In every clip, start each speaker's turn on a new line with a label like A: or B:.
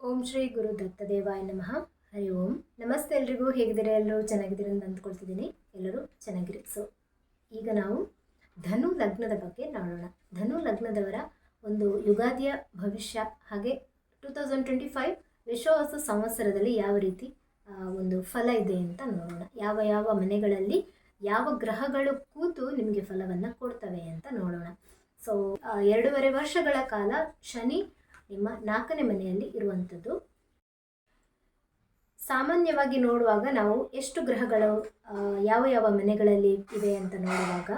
A: ಓಂ ಶ್ರೀ ಗುರು ದತ್ತದೇವಾಯ ನಮಃ. ಹರಿ ಓಂ. ನಮಸ್ತೆ ಎಲ್ರಿಗೂ. ಹೇಗಿದ್ದೀರಾ? ಎಲ್ಲರೂ ಚೆನ್ನಾಗಿದ್ದೀರಾ ಅಂತ ಅಂದ್ಕೊಳ್ತಿದ್ದೀನಿ. ಎಲ್ಲರೂ ಚೆನ್ನಾಗಿರಿ. ಸೊ ಈಗ ನಾವು ಧನು ಲಗ್ನದ ಬಗ್ಗೆ ನೋಡೋಣ. ಧನು ಲಗ್ನದವರ ಒಂದು ಯುಗಾದಿಯ ಭವಿಷ್ಯ ಹಾಗೆ ಟೂ ತೌಸಂಡ್ ಟ್ವೆಂಟಿ ಫೈವ್ ವಿಶ್ವವಾಸ ಸಂವತ್ಸರದಲ್ಲಿ ಯಾವ ರೀತಿ ಒಂದು ಫಲ ಇದೆ ಅಂತ ನೋಡೋಣ. ಯಾವ ಯಾವ ಮನೆಗಳಲ್ಲಿ ಯಾವ ಗ್ರಹಗಳು ಕೂತು ನಿಮಗೆ ಫಲವನ್ನು ಕೊಡ್ತವೆ ಅಂತ ನೋಡೋಣ. ಸೊ ಎರಡೂವರೆ ವರ್ಷಗಳ ಕಾಲ ಶನಿ ನಿಮ್ಮ ನಾಲ್ಕನೇ ಮನೆಯಲ್ಲಿ ಇರುವಂಥದ್ದು. ಸಾಮಾನ್ಯವಾಗಿ ನೋಡುವಾಗ ನಾವು ಎಷ್ಟು ಗ್ರಹಗಳು ಯಾವ ಯಾವ ಮನೆಗಳಲ್ಲಿ ಇವೆ ಅಂತ ನೋಡುವಾಗ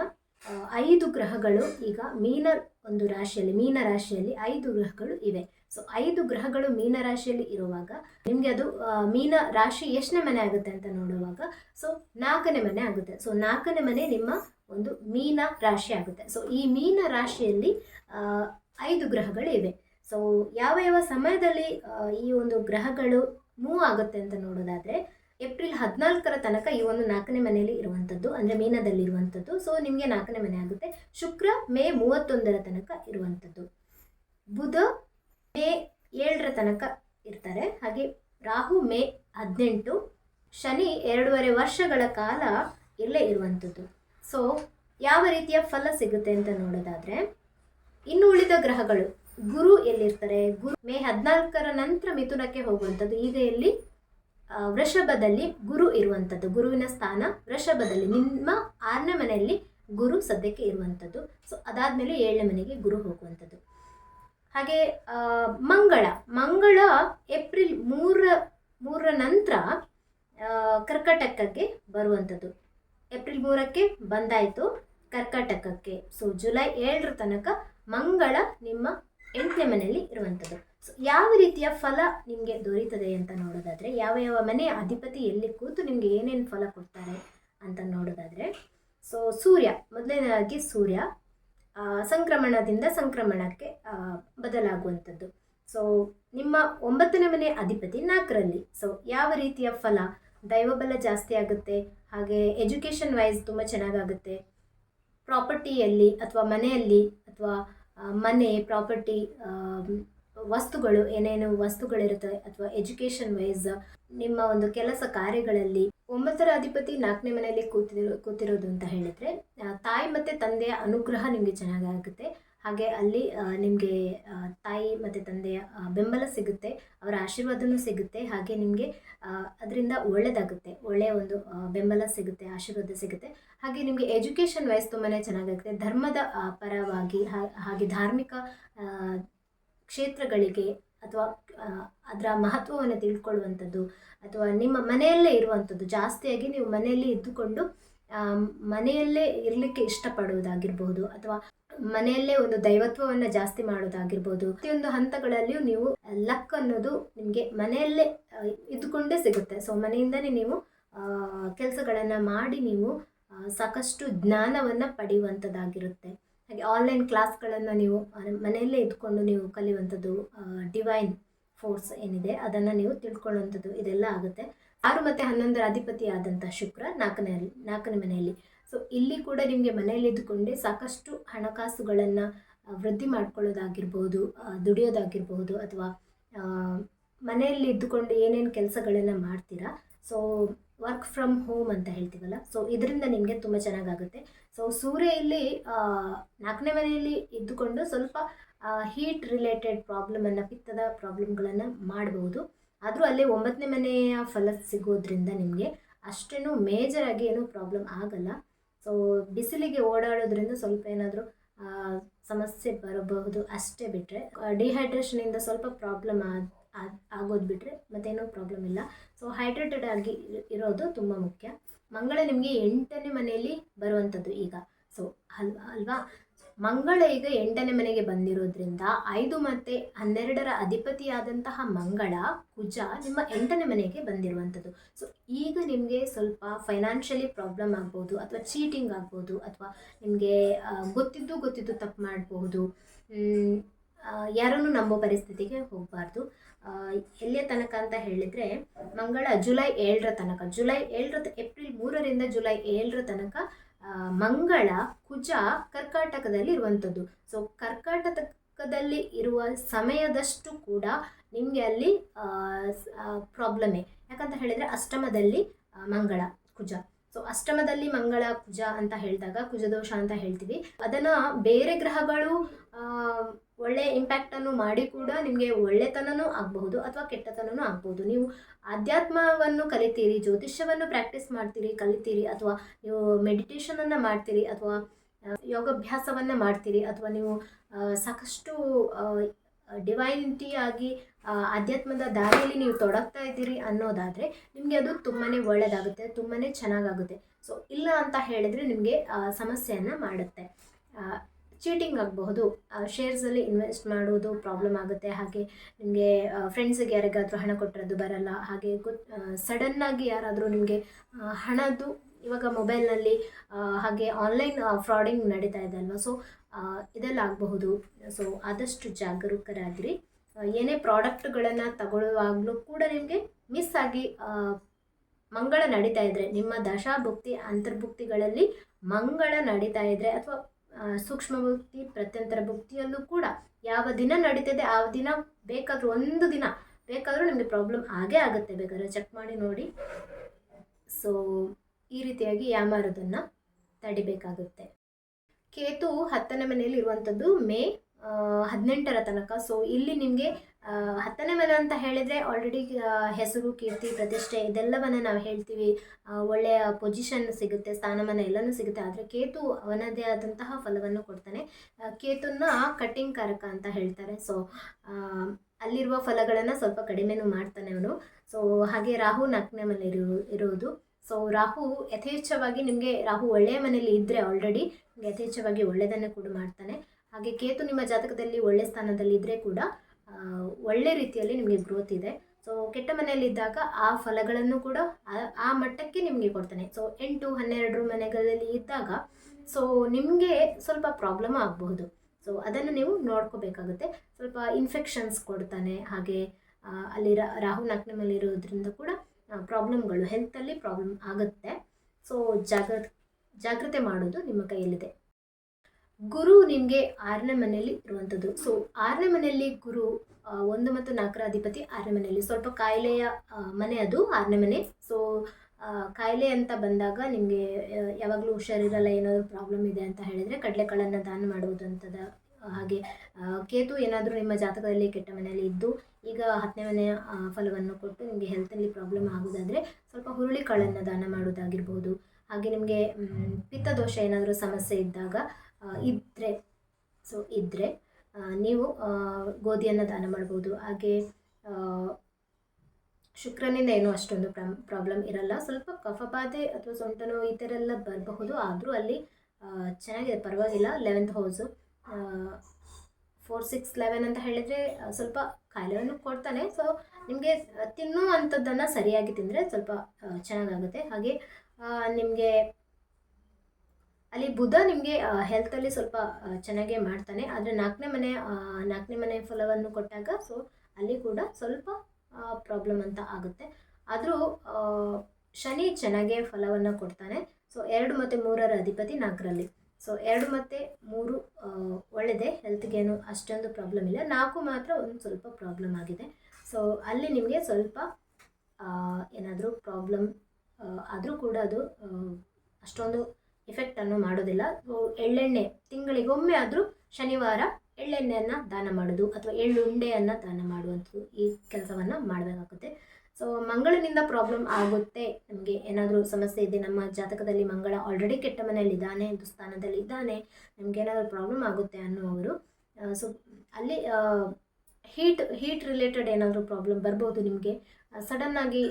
A: ಐದು ಗ್ರಹಗಳು ಈಗ ಮೀನ ಒಂದು ರಾಶಿಯಲ್ಲಿ, ಮೀನ ರಾಶಿಯಲ್ಲಿ ಐದು ಗ್ರಹಗಳು ಇವೆ. ಸೊ ಐದು ಗ್ರಹಗಳು ಮೀನ ರಾಶಿಯಲ್ಲಿ ಇರುವಾಗ ನಿಮಗೆ ಅದು ಮೀನ ರಾಶಿ ಎಷ್ಟನೇ ಮನೆ ಆಗುತ್ತೆ ಅಂತ ನೋಡುವಾಗ ಸೊ ನಾಲ್ಕನೇ ಮನೆ ಆಗುತ್ತೆ. ಸೊ ನಾಲ್ಕನೇ ಮನೆ ನಿಮ್ಮ ಒಂದು ಮೀನ ರಾಶಿ ಆಗುತ್ತೆ. ಸೊ ಈ ಮೀನ ರಾಶಿಯಲ್ಲಿ ಐದು ಗ್ರಹಗಳು ಇವೆ ಸೊ ಯಾವ ಯಾವ ಸಮಯದಲ್ಲಿ ಈ ಒಂದು ಗ್ರಹಗಳು ಮೂವ್ ಆಗುತ್ತೆ ಅಂತ ನೋಡೋದಾದರೆ ಏಪ್ರಿಲ್ ಹದಿನಾಲ್ಕರ ತನಕ ಈ ಒಂದು ನಾಲ್ಕನೇ ಮನೆಯಲ್ಲಿ ಇರುವಂಥದ್ದು, ಅಂದರೆ ಮೀನದಲ್ಲಿ ಇರುವಂಥದ್ದು. ಸೊ ನಿಮಗೆ ನಾಲ್ಕನೇ ಮನೆ ಆಗುತ್ತೆ. ಶುಕ್ರ, ಮೇ ಮೂವತ್ತೊಂದರ ತನಕ ಇರುವಂಥದ್ದು. ಬುಧ, ಮೇ ಏಳರ ತನಕ ಇರ್ತಾರೆ. ಹಾಗೆ ರಾಹು, ಮೇ ಹದಿನೆಂಟು, ಶನಿ ಎರಡೂವರೆ ವರ್ಷಗಳ ಕಾಲ ಇಲ್ಲೇ ಇರುವಂಥದ್ದು. ಸೊ ಯಾವ ರೀತಿಯ ಫಲ ಸಿಗುತ್ತೆ ಅಂತ ನೋಡೋದಾದರೆ ಇನ್ನು ಉಳಿದ ಗ್ರಹಗಳು. ಗುರು ಎಲ್ಲಿರ್ತಾರೆ? ಗುರು ಮೇ ಹದಿನಾಲ್ಕರ ನಂತರ ಮಿಥುನಕ್ಕೆ ಹೋಗುವಂಥದ್ದು. ಈಗ ಇಲ್ಲಿ ವೃಷಭದಲ್ಲಿ ಗುರು ಇರುವಂಥದ್ದು. ಗುರುವಿನ ಸ್ಥಾನ ವೃಷಭದಲ್ಲಿ. ನಿಮ್ಮ ಆರನೇ ಮನೆಯಲ್ಲಿ ಗುರು ಸದ್ಯಕ್ಕೆ ಇರುವಂಥದ್ದು. ಸೊ ಅದಾದಮೇಲೆ ಏಳನೇ ಮನೆಗೆ ಗುರು ಹೋಗುವಂಥದ್ದು. ಹಾಗೆ ಮಂಗಳ. ಮಂಗಳ ಏಪ್ರಿಲ್ ಮೂರ ಮೂರರ ನಂತರ ಕರ್ಕಟಕಕ್ಕೆ ಬರುವಂಥದ್ದು. ಏಪ್ರಿಲ್ ಮೂರಕ್ಕೆ ಬಂದಾಯಿತು ಕರ್ಕಟಕಕ್ಕೆ. ಸೊ ಜುಲೈ ಏಳರ ತನಕ ಮಂಗಳ ನಿಮ್ಮ ಎಂಟನೇ ಮನೆಯಲ್ಲಿ ಇರುವಂಥದ್ದು. ಸೊ ಯಾವ ರೀತಿಯ ಫಲ ನಿಮಗೆ ದೊರೀತದೆ ಅಂತ ನೋಡೋದಾದರೆ, ಯಾವ ಯಾವ ಮನೆ ಅಧಿಪತಿ ಎಲ್ಲಿ ಕೂತು ನಿಮಗೆ ಏನೇನು ಫಲ ಕೊಡ್ತಾರೆ ಅಂತ ನೋಡೋದಾದರೆ ಸೊ ಸೂರ್ಯ, ಮೊದಲನೇದಾಗಿ ಸೂರ್ಯ ಸಂಕ್ರಮಣದಿಂದ ಸಂಕ್ರಮಣಕ್ಕೆ ಬದಲಾಗುವಂಥದ್ದು. ಸೊ ನಿಮ್ಮ ಒಂಬತ್ತನೇ ಮನೆ ಅಧಿಪತಿ ನಾಲ್ಕರಲ್ಲಿ. ಸೊ ಯಾವ ರೀತಿಯ ಫಲ? ದೈವಬಲ ಜಾಸ್ತಿ ಆಗುತ್ತೆ, ಹಾಗೆ ಎಜುಕೇಷನ್ ವೈಸ್ ತುಂಬ ಚೆನ್ನಾಗಾಗುತ್ತೆ. ಪ್ರಾಪರ್ಟಿಯಲ್ಲಿ ಅಥವಾ ಮನೆಯಲ್ಲಿ ಅಥವಾ ಮನೆ ಪ್ರಾಪರ್ಟಿ ವಸ್ತುಗಳು, ಏನೇನು ವಸ್ತುಗಳಿರುತ್ತೆ ಅಥವಾ ಎಜುಕೇಷನ್ ವೈಸ್ ನಿಮ್ಮ ಒಂದು ಕೆಲಸ ಕಾರ್ಯಗಳಲ್ಲಿ ಒಂಬತ್ತರ ಅಧಿಪತಿ ನಾಲ್ಕನೇ ಮನೆಯಲ್ಲಿ ಕೂತಿರೋ ಕೂತಿರೋದು ಅಂತ ಹೇಳಿದರೆ ತಾಯಿ ಮತ್ತು ತಂದೆಯ ಅನುಗ್ರಹ ನಿಮಗೆ ಚೆನ್ನಾಗಾಗುತ್ತೆ. ಹಾಗೆ ಅಲ್ಲಿ ನಿಮಗೆ ತಾಯಿ ಮತ್ತು ತಂದೆಯ ಬೆಂಬಲ ಸಿಗುತ್ತೆ, ಅವರ ಆಶೀರ್ವಾದನೂ ಸಿಗುತ್ತೆ, ಹಾಗೆ ನಿಮಗೆ ಅದರಿಂದ ಒಳ್ಳೆಯದಾಗುತ್ತೆ ಒಳ್ಳೆಯ ಒಂದು ಬೆಂಬಲ ಸಿಗುತ್ತೆ, ಆಶೀರ್ವಾದ ಸಿಗುತ್ತೆ. ಹಾಗೆ ನಿಮಗೆ ಎಜುಕೇಷನ್ ವೈಸ್ ತುಂಬಾ ಚೆನ್ನಾಗಿರುತ್ತೆ ಧರ್ಮದ ಪರವಾಗಿ ಹಾಗೆ ಧಾರ್ಮಿಕ ಕ್ಷೇತ್ರಗಳಿಗೆ ಅಥವಾ ಅದರ ಮಹತ್ವವನ್ನು ತಿಳ್ಕೊಳ್ಳುವಂಥದ್ದು, ಅಥವಾ ನಿಮ್ಮ ಮನೆಯಲ್ಲೇ ಇರುವಂಥದ್ದು, ಜಾಸ್ತಿಯಾಗಿ ನೀವು ಮನೆಯಲ್ಲಿ ಇದ್ದುಕೊಂಡು ಮನೆಯಲ್ಲೇ ಇರಲಿಕ್ಕೆ ಇಷ್ಟಪಡುವುದಾಗಿರ್ಬೋದು, ಅಥವಾ ಮನೆಯಲ್ಲೇ ಒಂದು ದೈವತ್ವವನ್ನ ಜಾಸ್ತಿ ಮಾಡೋದಾಗಿರ್ಬೋದು. ಪ್ರತಿಯೊಂದು ಹಂತಗಳಲ್ಲಿಯೂ ನೀವು ಲಕ್ ಅನ್ನೋದು ನಿಮಗೆ ಮನೆಯಲ್ಲೇ ಇದ್ಕೊಂಡೇ ಸಿಗುತ್ತೆ. ಸೊ ಮನೆಯಿಂದನೇ ನೀವು ಕೆಲಸಗಳನ್ನು ಮಾಡಿ ನೀವು ಸಾಕಷ್ಟು ಜ್ಞಾನವನ್ನು ಪಡೆಯುವಂಥದ್ದಾಗಿರುತ್ತೆ ಹಾಗೆ ಆನ್ಲೈನ್ ಕ್ಲಾಸ್ಗಳನ್ನು ನೀವು ಮನೆಯಲ್ಲೇ ಇದ್ಕೊಂಡು ನೀವು ಕಲಿಯುವಂಥದ್ದು ಡಿವೈನ್ ಫೋರ್ಸ್ ಏನಿದೆ, ಅದನ್ನು ನೀವು ತಿಳ್ಕೊಳ್ಳುವಂಥದ್ದು ಇದೆಲ್ಲ ಆಗುತ್ತೆ. ಆರು ಮತ್ತು ಹನ್ನೊಂದರ ಅಧಿಪತಿ ಆದಂಥ ಶುಕ್ರ ನಾಲ್ಕನೇ ನಾಲ್ಕನೇ ಮನೆಯಲ್ಲಿ ಸೊ ಇಲ್ಲಿ ಕೂಡ ನಿಮಗೆ ಮನೆಯಲ್ಲಿದ್ದುಕೊಂಡೇ ಸಾಕಷ್ಟು ಹಣಕಾಸುಗಳನ್ನು ವೃದ್ಧಿ ಮಾಡ್ಕೊಳ್ಳೋದಾಗಿರ್ಬೋದು ದುಡಿಯೋದಾಗಿರ್ಬೋದು ಅಥವಾ ಮನೆಯಲ್ಲಿ ಇದ್ದುಕೊಂಡು ಏನೇನು ಕೆಲಸಗಳನ್ನು ಮಾಡ್ತೀರಾ? ಸೊ ವರ್ಕ್ ಫ್ರಮ್ ಹೋಮ್ ಅಂತ ಹೇಳ್ತೀವಲ್ಲ? ಸೊ ಇದರಿಂದ ನಿಮಗೆ ತುಂಬ ಚೆನ್ನಾಗಾಗುತ್ತೆ. ಸೊ ಸೂರ್ಯ ಇಲ್ಲಿ ನಾಲ್ಕನೇ ಮನೆಯಲ್ಲಿ ಇದ್ದುಕೊಂಡು ಸ್ವಲ್ಪ ಹೀಟ್ ರಿಲೇಟೆಡ್ ಪ್ರಾಬ್ಲಮನ್ನು ಪಿತ್ತದ ಪ್ರಾಬ್ಲಮ್ಗಳನ್ನು ಮಾಡಬಹುದು ಆದರೂ ಅಲ್ಲಿ ಒಂಬತ್ತನೇ ಮನೆಯ ಫಲ ಸಿಗೋದ್ರಿಂದ ನಿಮಗೆ ಅಷ್ಟೇನು ಮೇಜರಾಗಿ ಏನೂ ಪ್ರಾಬ್ಲಮ್ ಆಗಲ್ಲ. ಸೊ ಬಿಸಿಲಿಗೆ ಓಡಾಡೋದ್ರಿಂದ ಸ್ವಲ್ಪ ಏನಾದರೂ ಸಮಸ್ಯೆ ಬರಬಹುದು ಅಷ್ಟೇ ಬಿಟ್ಟರೆ ಡಿಹೈಡ್ರೇಷನಿಂದ ಸ್ವಲ್ಪ ಪ್ರಾಬ್ಲಮ್ ಆಗೋದು ಬಿಟ್ಟರೆ ಮತ್ತೇನೂ ಪ್ರಾಬ್ಲಮ್ ಇಲ್ಲ. ಸೊ ಹೈಡ್ರೇಟೆಡ್ ಆಗಿ ಇರೋದು ತುಂಬ ಮುಖ್ಯ. ಮಂಗಳ ನಿಮಗೆ ಎಂಟನೇ ಮನೆಯಲ್ಲಿ ಬರುವಂಥದ್ದು ಈಗ. ಸೊ ಅಲ್ವಾ ಅಲ್ವಾ? ಮಂಗಳ ಈಗ ಎಂಟನೇ ಮನೆಗೆ ಬಂದಿರೋದ್ರಿಂದ ಐದು ಮತ್ತೆ ಹನ್ನೆರಡರ ಅಧಿಪತಿಯಾದಂತಹ ಮಂಗಳ ಕುಜ ನಿಮ್ಮ ಎಂಟನೇ ಮನೆಗೆ ಬಂದಿರುವಂಥದ್ದು. ಸೊ ಈಗ ನಿಮಗೆ ಸ್ವಲ್ಪ ಫೈನಾನ್ಷಿಯಲಿ ಪ್ರಾಬ್ಲಮ್ ಆಗ್ಬೋದು ಅಥವಾ ಚೀಟಿಂಗ್ ಆಗ್ಬೋದು ಅಥವಾ ನಿಮಗೆ ಗೊತ್ತಿದ್ದು ಗೊತ್ತಿದ್ದು ತಪ್ಪು ಮಾಡಬಹುದು ಯಾರನ್ನು ನಂಬೋ ಪರಿಸ್ಥಿತಿಗೆ ಹೋಗಬಾರ್ದು. ಎಲ್ಲಿಯ ತನಕ ಅಂತ ಹೇಳಿದರೆ ಮಂಗಳ ಜುಲೈ ಏಳರ ತನಕ. ಜುಲೈ ಏಳರ ಏಪ್ರಿಲ್ ಮೂರರಿಂದ ಜುಲೈ ಏಳರ ತನಕ ಮಂಗಳ ಕುಜ ಕರ್ಕಾಟಕದಲ್ಲಿ ಇರುವಂಥದ್ದು. ಸೊ ಕರ್ಕಾಟಕದಲ್ಲಿ ಇರುವ ಸಮಯದಷ್ಟು ಕೂಡ ನಿಮಗೆ ಅಲ್ಲಿ ಪ್ರಾಬ್ಲಮೇ ಯಾಕಂತ ಹೇಳಿದರೆ ಅಷ್ಟಮದಲ್ಲಿ ಮಂಗಳ ಕುಜ. ಸೊ ಅಷ್ಟಮದಲ್ಲಿ ಮಂಗಳ ಕುಜ ಅಂತ ಹೇಳಿದಾಗ, ಕುಜದೋಷ ಅಂತ ಹೇಳ್ತೀವಿ. ಅದನ್ನು ಬೇರೆ ಗ್ರಹಗಳು ಒಳ್ಳೆ ಇಂಪ್ಯಾಕ್ಟ್ ಇಂಪ್ಯಾಕ್ಟನ್ನು ಮಾಡಿ ಕೂಡ ನಿಮಗೆ ಒಳ್ಳೆತನನೂ ಆಗಬಹುದು ಅಥವಾ ಕೆಟ್ಟತನನೂ ಆಗ್ಬೋದು ನೀವು ಆಧ್ಯಾತ್ಮವನ್ನು ಕಲಿತೀರಿ, ಜ್ಯೋತಿಷ್ಯವನ್ನು ಪ್ರಾಕ್ಟೀಸ್ ಮಾಡ್ತೀರಿ, ಕಲಿತೀರಿ, ಅಥವಾ ನೀವು ಮೆಡಿಟೇಷನನ್ನು ಮಾಡ್ತೀರಿ, ಅಥವಾ ಯೋಗಾಭ್ಯಾಸವನ್ನು ಮಾಡ್ತೀರಿ, ಅಥವಾ ನೀವು ಸಾಕಷ್ಟು ಡಿವೈನಿಟಿ ಆಗಿ ಆಧ್ಯಾತ್ಮದ ದಾರಿಯಲ್ಲಿ ನೀವು ತೊಡಗ್ತಾ ಇದ್ದೀರಿ ಅನ್ನೋದಾದರೆ ನಿಮಗೆ ಅದು ತುಂಬಾ ಒಳ್ಳೆಯದಾಗುತ್ತೆ ತುಂಬಾ ಚೆನ್ನಾಗಾಗುತ್ತೆ. ಸೊ ಇಲ್ಲ ಅಂತ ಹೇಳಿದರೆ ನಿಮಗೆ ಸಮಸ್ಯೆಯನ್ನು ಮಾಡುತ್ತೆ. ಚೀಟಿಂಗ್ ಆಗಬಹುದು ಶೇರ್ಸಲ್ಲಿ ಇನ್ವೆಸ್ಟ್ ಮಾಡೋದು ಪ್ರಾಬ್ಲಮ್ ಆಗುತ್ತೆ. ಹಾಗೆ ನಿಮಗೆ ಫ್ರೆಂಡ್ಸಿಗೆ ಯಾರಿಗಾದರೂ ಹಣ ಕೊಟ್ಟರದು ಬರಲ್ಲ. ಹಾಗೆ ಗೊತ್ತು ಸಡನ್ನಾಗಿ ಯಾರಾದರೂ ನಿಮಗೆ ಹಣದ್ದು ಇವಾಗ ಮೊಬೈಲ್ನಲ್ಲಿ ಹಾಗೆ ಆನ್ಲೈನ್ ಫ್ರಾಡಿಂಗ್ ನಡೀತಾ ಇದೆ ಅಲ್ವಾ? ಸೊ ಇದೆಲ್ಲ ಆಗಬಹುದು. ಸೊ ಆದಷ್ಟು ಜಾಗರೂಕರಾಗಿರಿ. ಏನೇ ಪ್ರಾಡಕ್ಟ್ಗಳನ್ನು ತಗೊಳ್ಳುವಾಗಲೂ ಕೂಡ ನಿಮಗೆ ಮಿಸ್ ಆಗಿ ಮಂಗಳ ನಡೀತಾ ಇದ್ದರೆ ನಿಮ್ಮ ದಶಾಭುಕ್ತಿ, ಅಂತರ್ಭುಕ್ತಿಗಳಲ್ಲಿ ಮಂಗಳ ನಡೀತಾ ಇದ್ದರೆ ಅಥವಾ ಸೂಕ್ಷ್ಮ ಭುಕ್ತಿ ಪ್ರತ್ಯಂತರ ಭುಕ್ತಿಯಲ್ಲೂ ಕೂಡ ಯಾವ ದಿನ ನಡೀತದೆ, ಆ ದಿನ ಬೇಕಾದರೂ ಒಂದು ದಿನ ಬೇಕಾದರೂ ನಿಮಗೆ ಪ್ರಾಬ್ಲಮ್ ಆಗೇ ಆಗುತ್ತೆ. ಬೇಕಾದ್ರೆ ಚೆಕ್ ಮಾಡಿ ನೋಡಿ. ಸೊ ಈ ರೀತಿಯಾಗಿ ಯಾಮಾರೋದನ್ನು ತಡಿಬೇಕಾಗುತ್ತೆ. ಕೇತು ಹತ್ತನೇ ಮನೆಯಲ್ಲಿ ಇರುವಂಥದ್ದು ಮೇ ಹದಿನೆಂಟರ ತನಕ. ಸೊ ಇಲ್ಲಿ ನಿಮಗೆ ಹತ್ತನೇ ಮನೆ ಅಂತ ಹೇಳಿದರೆ ಆಲ್ರೆಡಿ ಹೆಸರು, ಕೀರ್ತಿ, ಪ್ರತಿಷ್ಠೆ ಇದೆಲ್ಲವನ್ನು ನಾವು ಹೇಳ್ತೀವಿ. ಒಳ್ಳೆಯ ಪೊಸಿಷನ್ ಸಿಗುತ್ತೆ, ಸ್ಥಾನಮಾನ ಎಲ್ಲನೂ ಸಿಗುತ್ತೆ. ಆದರೆ ಕೇತು ಅವನದೇ ಆದಂತಹ ಫಲವನ್ನು ಕೊಡ್ತಾನೆ. ಕೇತುನ ಕಟ್ಟಿಂಗ್ ಕಾರಕ ಅಂತ ಹೇಳ್ತಾರೆ. ಸೊ ಅಲ್ಲಿರುವ ಫಲಗಳನ್ನು ಸ್ವಲ್ಪ ಕಡಿಮೆನೂ ಮಾಡ್ತಾನೆ ಅವನು. ಸೊ ಹಾಗೆ ರಾಹು ನಾಲ್ಕನೇ ಮನೆ ಇರು ಇರೋದು ಸೊ ರಾಹು ಯಥೇಚ್ಛವಾಗಿ ನಿಮಗೆ, ರಾಹು ಒಳ್ಳೆಯ ಮನೆಯಲ್ಲಿ ಇದ್ದರೆ ಆಲ್ರೆಡಿ ಯಥೇಚ್ಛವಾಗಿ ಒಳ್ಳೆಯದನ್ನೇ ಕೂಡ ಮಾಡ್ತಾನೆ. ಹಾಗೆ ಕೇತು ನಿಮ್ಮ ಜಾತಕದಲ್ಲಿ ಒಳ್ಳೆ ಸ್ಥಾನದಲ್ಲಿ ಇದ್ದರೆ ಕೂಡ ಒಳ್ಳೆ ರೀತಿಯಲ್ಲಿ ನಿಮಗೆ ಗ್ರೋತ್ ಇದೆ. ಸೊ ಕೆಟ್ಟ ಮನೆಯಲ್ಲಿದ್ದಾಗ ಆ ಫಲಗಳನ್ನು ಕೂಡ ಆ- ಮಟ್ಟಕ್ಕೆ ನಿಮಗೆ ಕೊಡ್ತಾನೆ. ಸೊ ಎಂಟು, ಹನ್ನೆರಡು ಮನೆಗಳಲ್ಲಿ ಇದ್ದಾಗ ಸೊ ನಿಮಗೆ ಸ್ವಲ್ಪ ಪ್ರಾಬ್ಲಮ್ ಆಗಬಹುದು. ಸೊ ಅದನ್ನು ನೀವು ನೋಡ್ಕೋಬೇಕಾಗುತ್ತೆ. ಸ್ವಲ್ಪ ಇನ್ಫೆಕ್ಷನ್ಸ್ ಕೊಡ್ತಾನೆ. ಹಾಗೆ ಅಲ್ಲಿ ರಾಹು ನಾಲ್ಕನೇ ಮೇಲೆ ಇರೋದ್ರಿಂದ ಕೂಡ ಪ್ರಾಬ್ಲಮ್ಗಳು ಹೆಲ್ತಲ್ಲಿ ಪ್ರಾಬ್ಲಮ್ ಆಗುತ್ತೆ. ಸೊ ಜಾಗ್ರ ಜಾಗ್ರತೆ ಮಾಡೋದು ನಿಮ್ಮ ಕೈಯಲ್ಲಿದೆ. ಗುರು ನಿಮಗೆ ಆರನೇ ಮನೆಯಲ್ಲಿ ಇರುವಂಥದ್ದು ಸೊ ಆರನೇ ಮನೆಯಲ್ಲಿ ಗುರು ಒಂದು ಮತ್ತು ನಾಲ್ಕರ ಅಧಿಪತಿ ಆರನೇ ಮನೆಯಲ್ಲಿ. ಸ್ವಲ್ಪ ಕಾಯಿಲೆಯ ಮನೆ ಅದು ಆರನೇ ಮನೆ. ಸೊ ಕಾಯಿಲೆ ಅಂತ ಬಂದಾಗ ನಿಮಗೆ ಯಾವಾಗಲೂ ಹುಷಾರಿರಲ್ಲ ಏನಾದರೂ ಪ್ರಾಬ್ಲಮ್ ಇದೆ ಅಂತ ಹೇಳಿದರೆ ಕಡಲೆಕಾಳನ್ನು ದಾನ ಮಾಡುವುದು ಅಂತದ ಹಾಗೆ ಕೇತು ಏನಾದರೂ ನಿಮ್ಮ ಜಾತಕದಲ್ಲಿ ಕೆಟ್ಟ ಮನೆಯಲ್ಲಿ ಇದ್ದು ಈಗ ಹತ್ತನೇ ಮನೆಯ ಫಲವನ್ನು ಕೊಟ್ಟು ನಿಮಗೆ ಹೆಲ್ತಲ್ಲಿ ಪ್ರಾಬ್ಲಮ್ ಆಗೋದಾದರೆ ಸ್ವಲ್ಪ ಹುರುಳಿ ಕಾಳನ್ನು ದಾನ ಮಾಡೋದಾಗಿರ್ಬೋದು. ಹಾಗೆ ನಿಮಗೆ ಪಿತ್ತದೋಷ ಏನಾದರೂ ಸಮಸ್ಯೆ ಇದ್ದಾಗ ಇದ್ದರೆ ಸೊ ಇದ್ದರೆ ನೀವು ಗೋಧಿಯನ್ನು ದಾನ ಮಾಡ್ಬೋದು. ಹಾಗೆ ಶುಕ್ರನಿಂದ ಏನೂ ಅಷ್ಟೊಂದು ಪ್ರಾಬ್ಲಮ್ ಇರಲ್ಲ. ಸ್ವಲ್ಪ ಕಫಬಾಧೆ ಅಥವಾ ಸೊಂಟ ನೋವು ಈ ಥರ ಎಲ್ಲ ಬರಬಹುದು. ಆದರೂ ಅಲ್ಲಿ ಚೆನ್ನಾಗಿದೆ, ಪರವಾಗಿಲ್ಲ. Eleventh house four six eleven ಅಂತ ಹೇಳಿದರೆ ಸ್ವಲ್ಪ ಕಾಯಿಲೆಯನ್ನು ಕೊಡ್ತಾನೆ. ಸೊ ನಿಮಗೆ ತಿನ್ನುವಂಥದ್ದನ್ನು ಸರಿಯಾಗಿ ತಿಂದರೆ ಸ್ವಲ್ಪ ಚೆನ್ನಾಗಾಗುತ್ತೆ. ಹಾಗೆ ನಿಮಗೆ ಅಲ್ಲಿ ಬುಧ ನಿಮಗೆ ಹೆಲ್ತಲ್ಲಿ ಸ್ವಲ್ಪ ಚೆನ್ನಾಗೆ ಮಾಡ್ತಾನೆ. ಆದರೆ ನಾಲ್ಕನೇ ಮನೆ ನಾಲ್ಕನೇ ಮನೆ ಫಲವನ್ನು ಕೊಟ್ಟಾಗ ಸೊ ಅಲ್ಲಿ ಕೂಡ ಸ್ವಲ್ಪ ಪ್ರಾಬ್ಲಮ್ ಅಂತ ಆಗುತ್ತೆ. ಆದರೂ ಶನಿ ಚೆನ್ನಾಗೇ ಫಲವನ್ನು ಕೊಡ್ತಾನೆ. ಸೊ ಎರಡು ಮತ್ತು ಮೂರರ ಅಧಿಪತಿ ನಾಲ್ಕರಲ್ಲಿ. ಸೊ ಎರಡು ಮತ್ತು ಮೂರು ಒಳ್ಳೆಯದೇ ಹೆಲ್ತ್ಗೇನು ಅಷ್ಟೊಂದು ಪ್ರಾಬ್ಲಮ್ ಇಲ್ಲ. ನಾಲ್ಕು ಮಾತ್ರ ಒಂದು ಸ್ವಲ್ಪ ಪ್ರಾಬ್ಲಮ್ ಆಗಿದೆ. ಸೊ ಅಲ್ಲಿ ನಿಮಗೆ ಸ್ವಲ್ಪ ಏನಾದರೂ ಪ್ರಾಬ್ಲಮ್ ಆದರೂ ಕೂಡ ಅದು ಅಷ್ಟೊಂದು ಎಫೆಕ್ಟನ್ನು ಮಾಡೋದಿಲ್ಲ. ಎಳ್ಳೆಣ್ಣೆ, ತಿಂಗಳಿಗೊಮ್ಮೆ ಆದರೂ ಶನಿವಾರ ಎಳ್ಳೆಣ್ಣೆಯನ್ನು ದಾನ ಮಾಡೋದು ಅಥವಾ ಎಳ್ಳುಂಡೆಯನ್ನು ದಾನ ಮಾಡುವಂಥದ್ದು ಈ ಕೆಲಸವನ್ನು ಮಾಡಬೇಕಾಗುತ್ತೆ. ಸೊ ಮಂಗಳನಿಂದ ಪ್ರಾಬ್ಲಮ್ ಆಗುತ್ತೆ. ನಮಗೆ ಏನಾದರೂ ಸಮಸ್ಯೆ ಇದೆ, ನಮ್ಮ ಜಾತಕದಲ್ಲಿ ಮಂಗಳ ಆಲ್ರೆಡಿ ಕೆಟ್ಟ ಮನೆಯಲ್ಲಿ ಇದ್ದಾನೆ ದುಸ್ಥಾನದಲ್ಲಿ ಇದ್ದಾನೆ ನಮಗೇನಾದರೂ ಪ್ರಾಬ್ಲಮ್ ಆಗುತ್ತೆ ಅನ್ನುವರು ಸೊ ಅಲ್ಲಿ ಹೀಟ್ ಹೀಟ್ ರಿಲೇಟೆಡ್ ಏನಾದರೂ ಪ್ರಾಬ್ಲಮ್ ಬರ್ಬೋದು ನಿಮಗೆ? ಸಡನ್ನಾಗಿ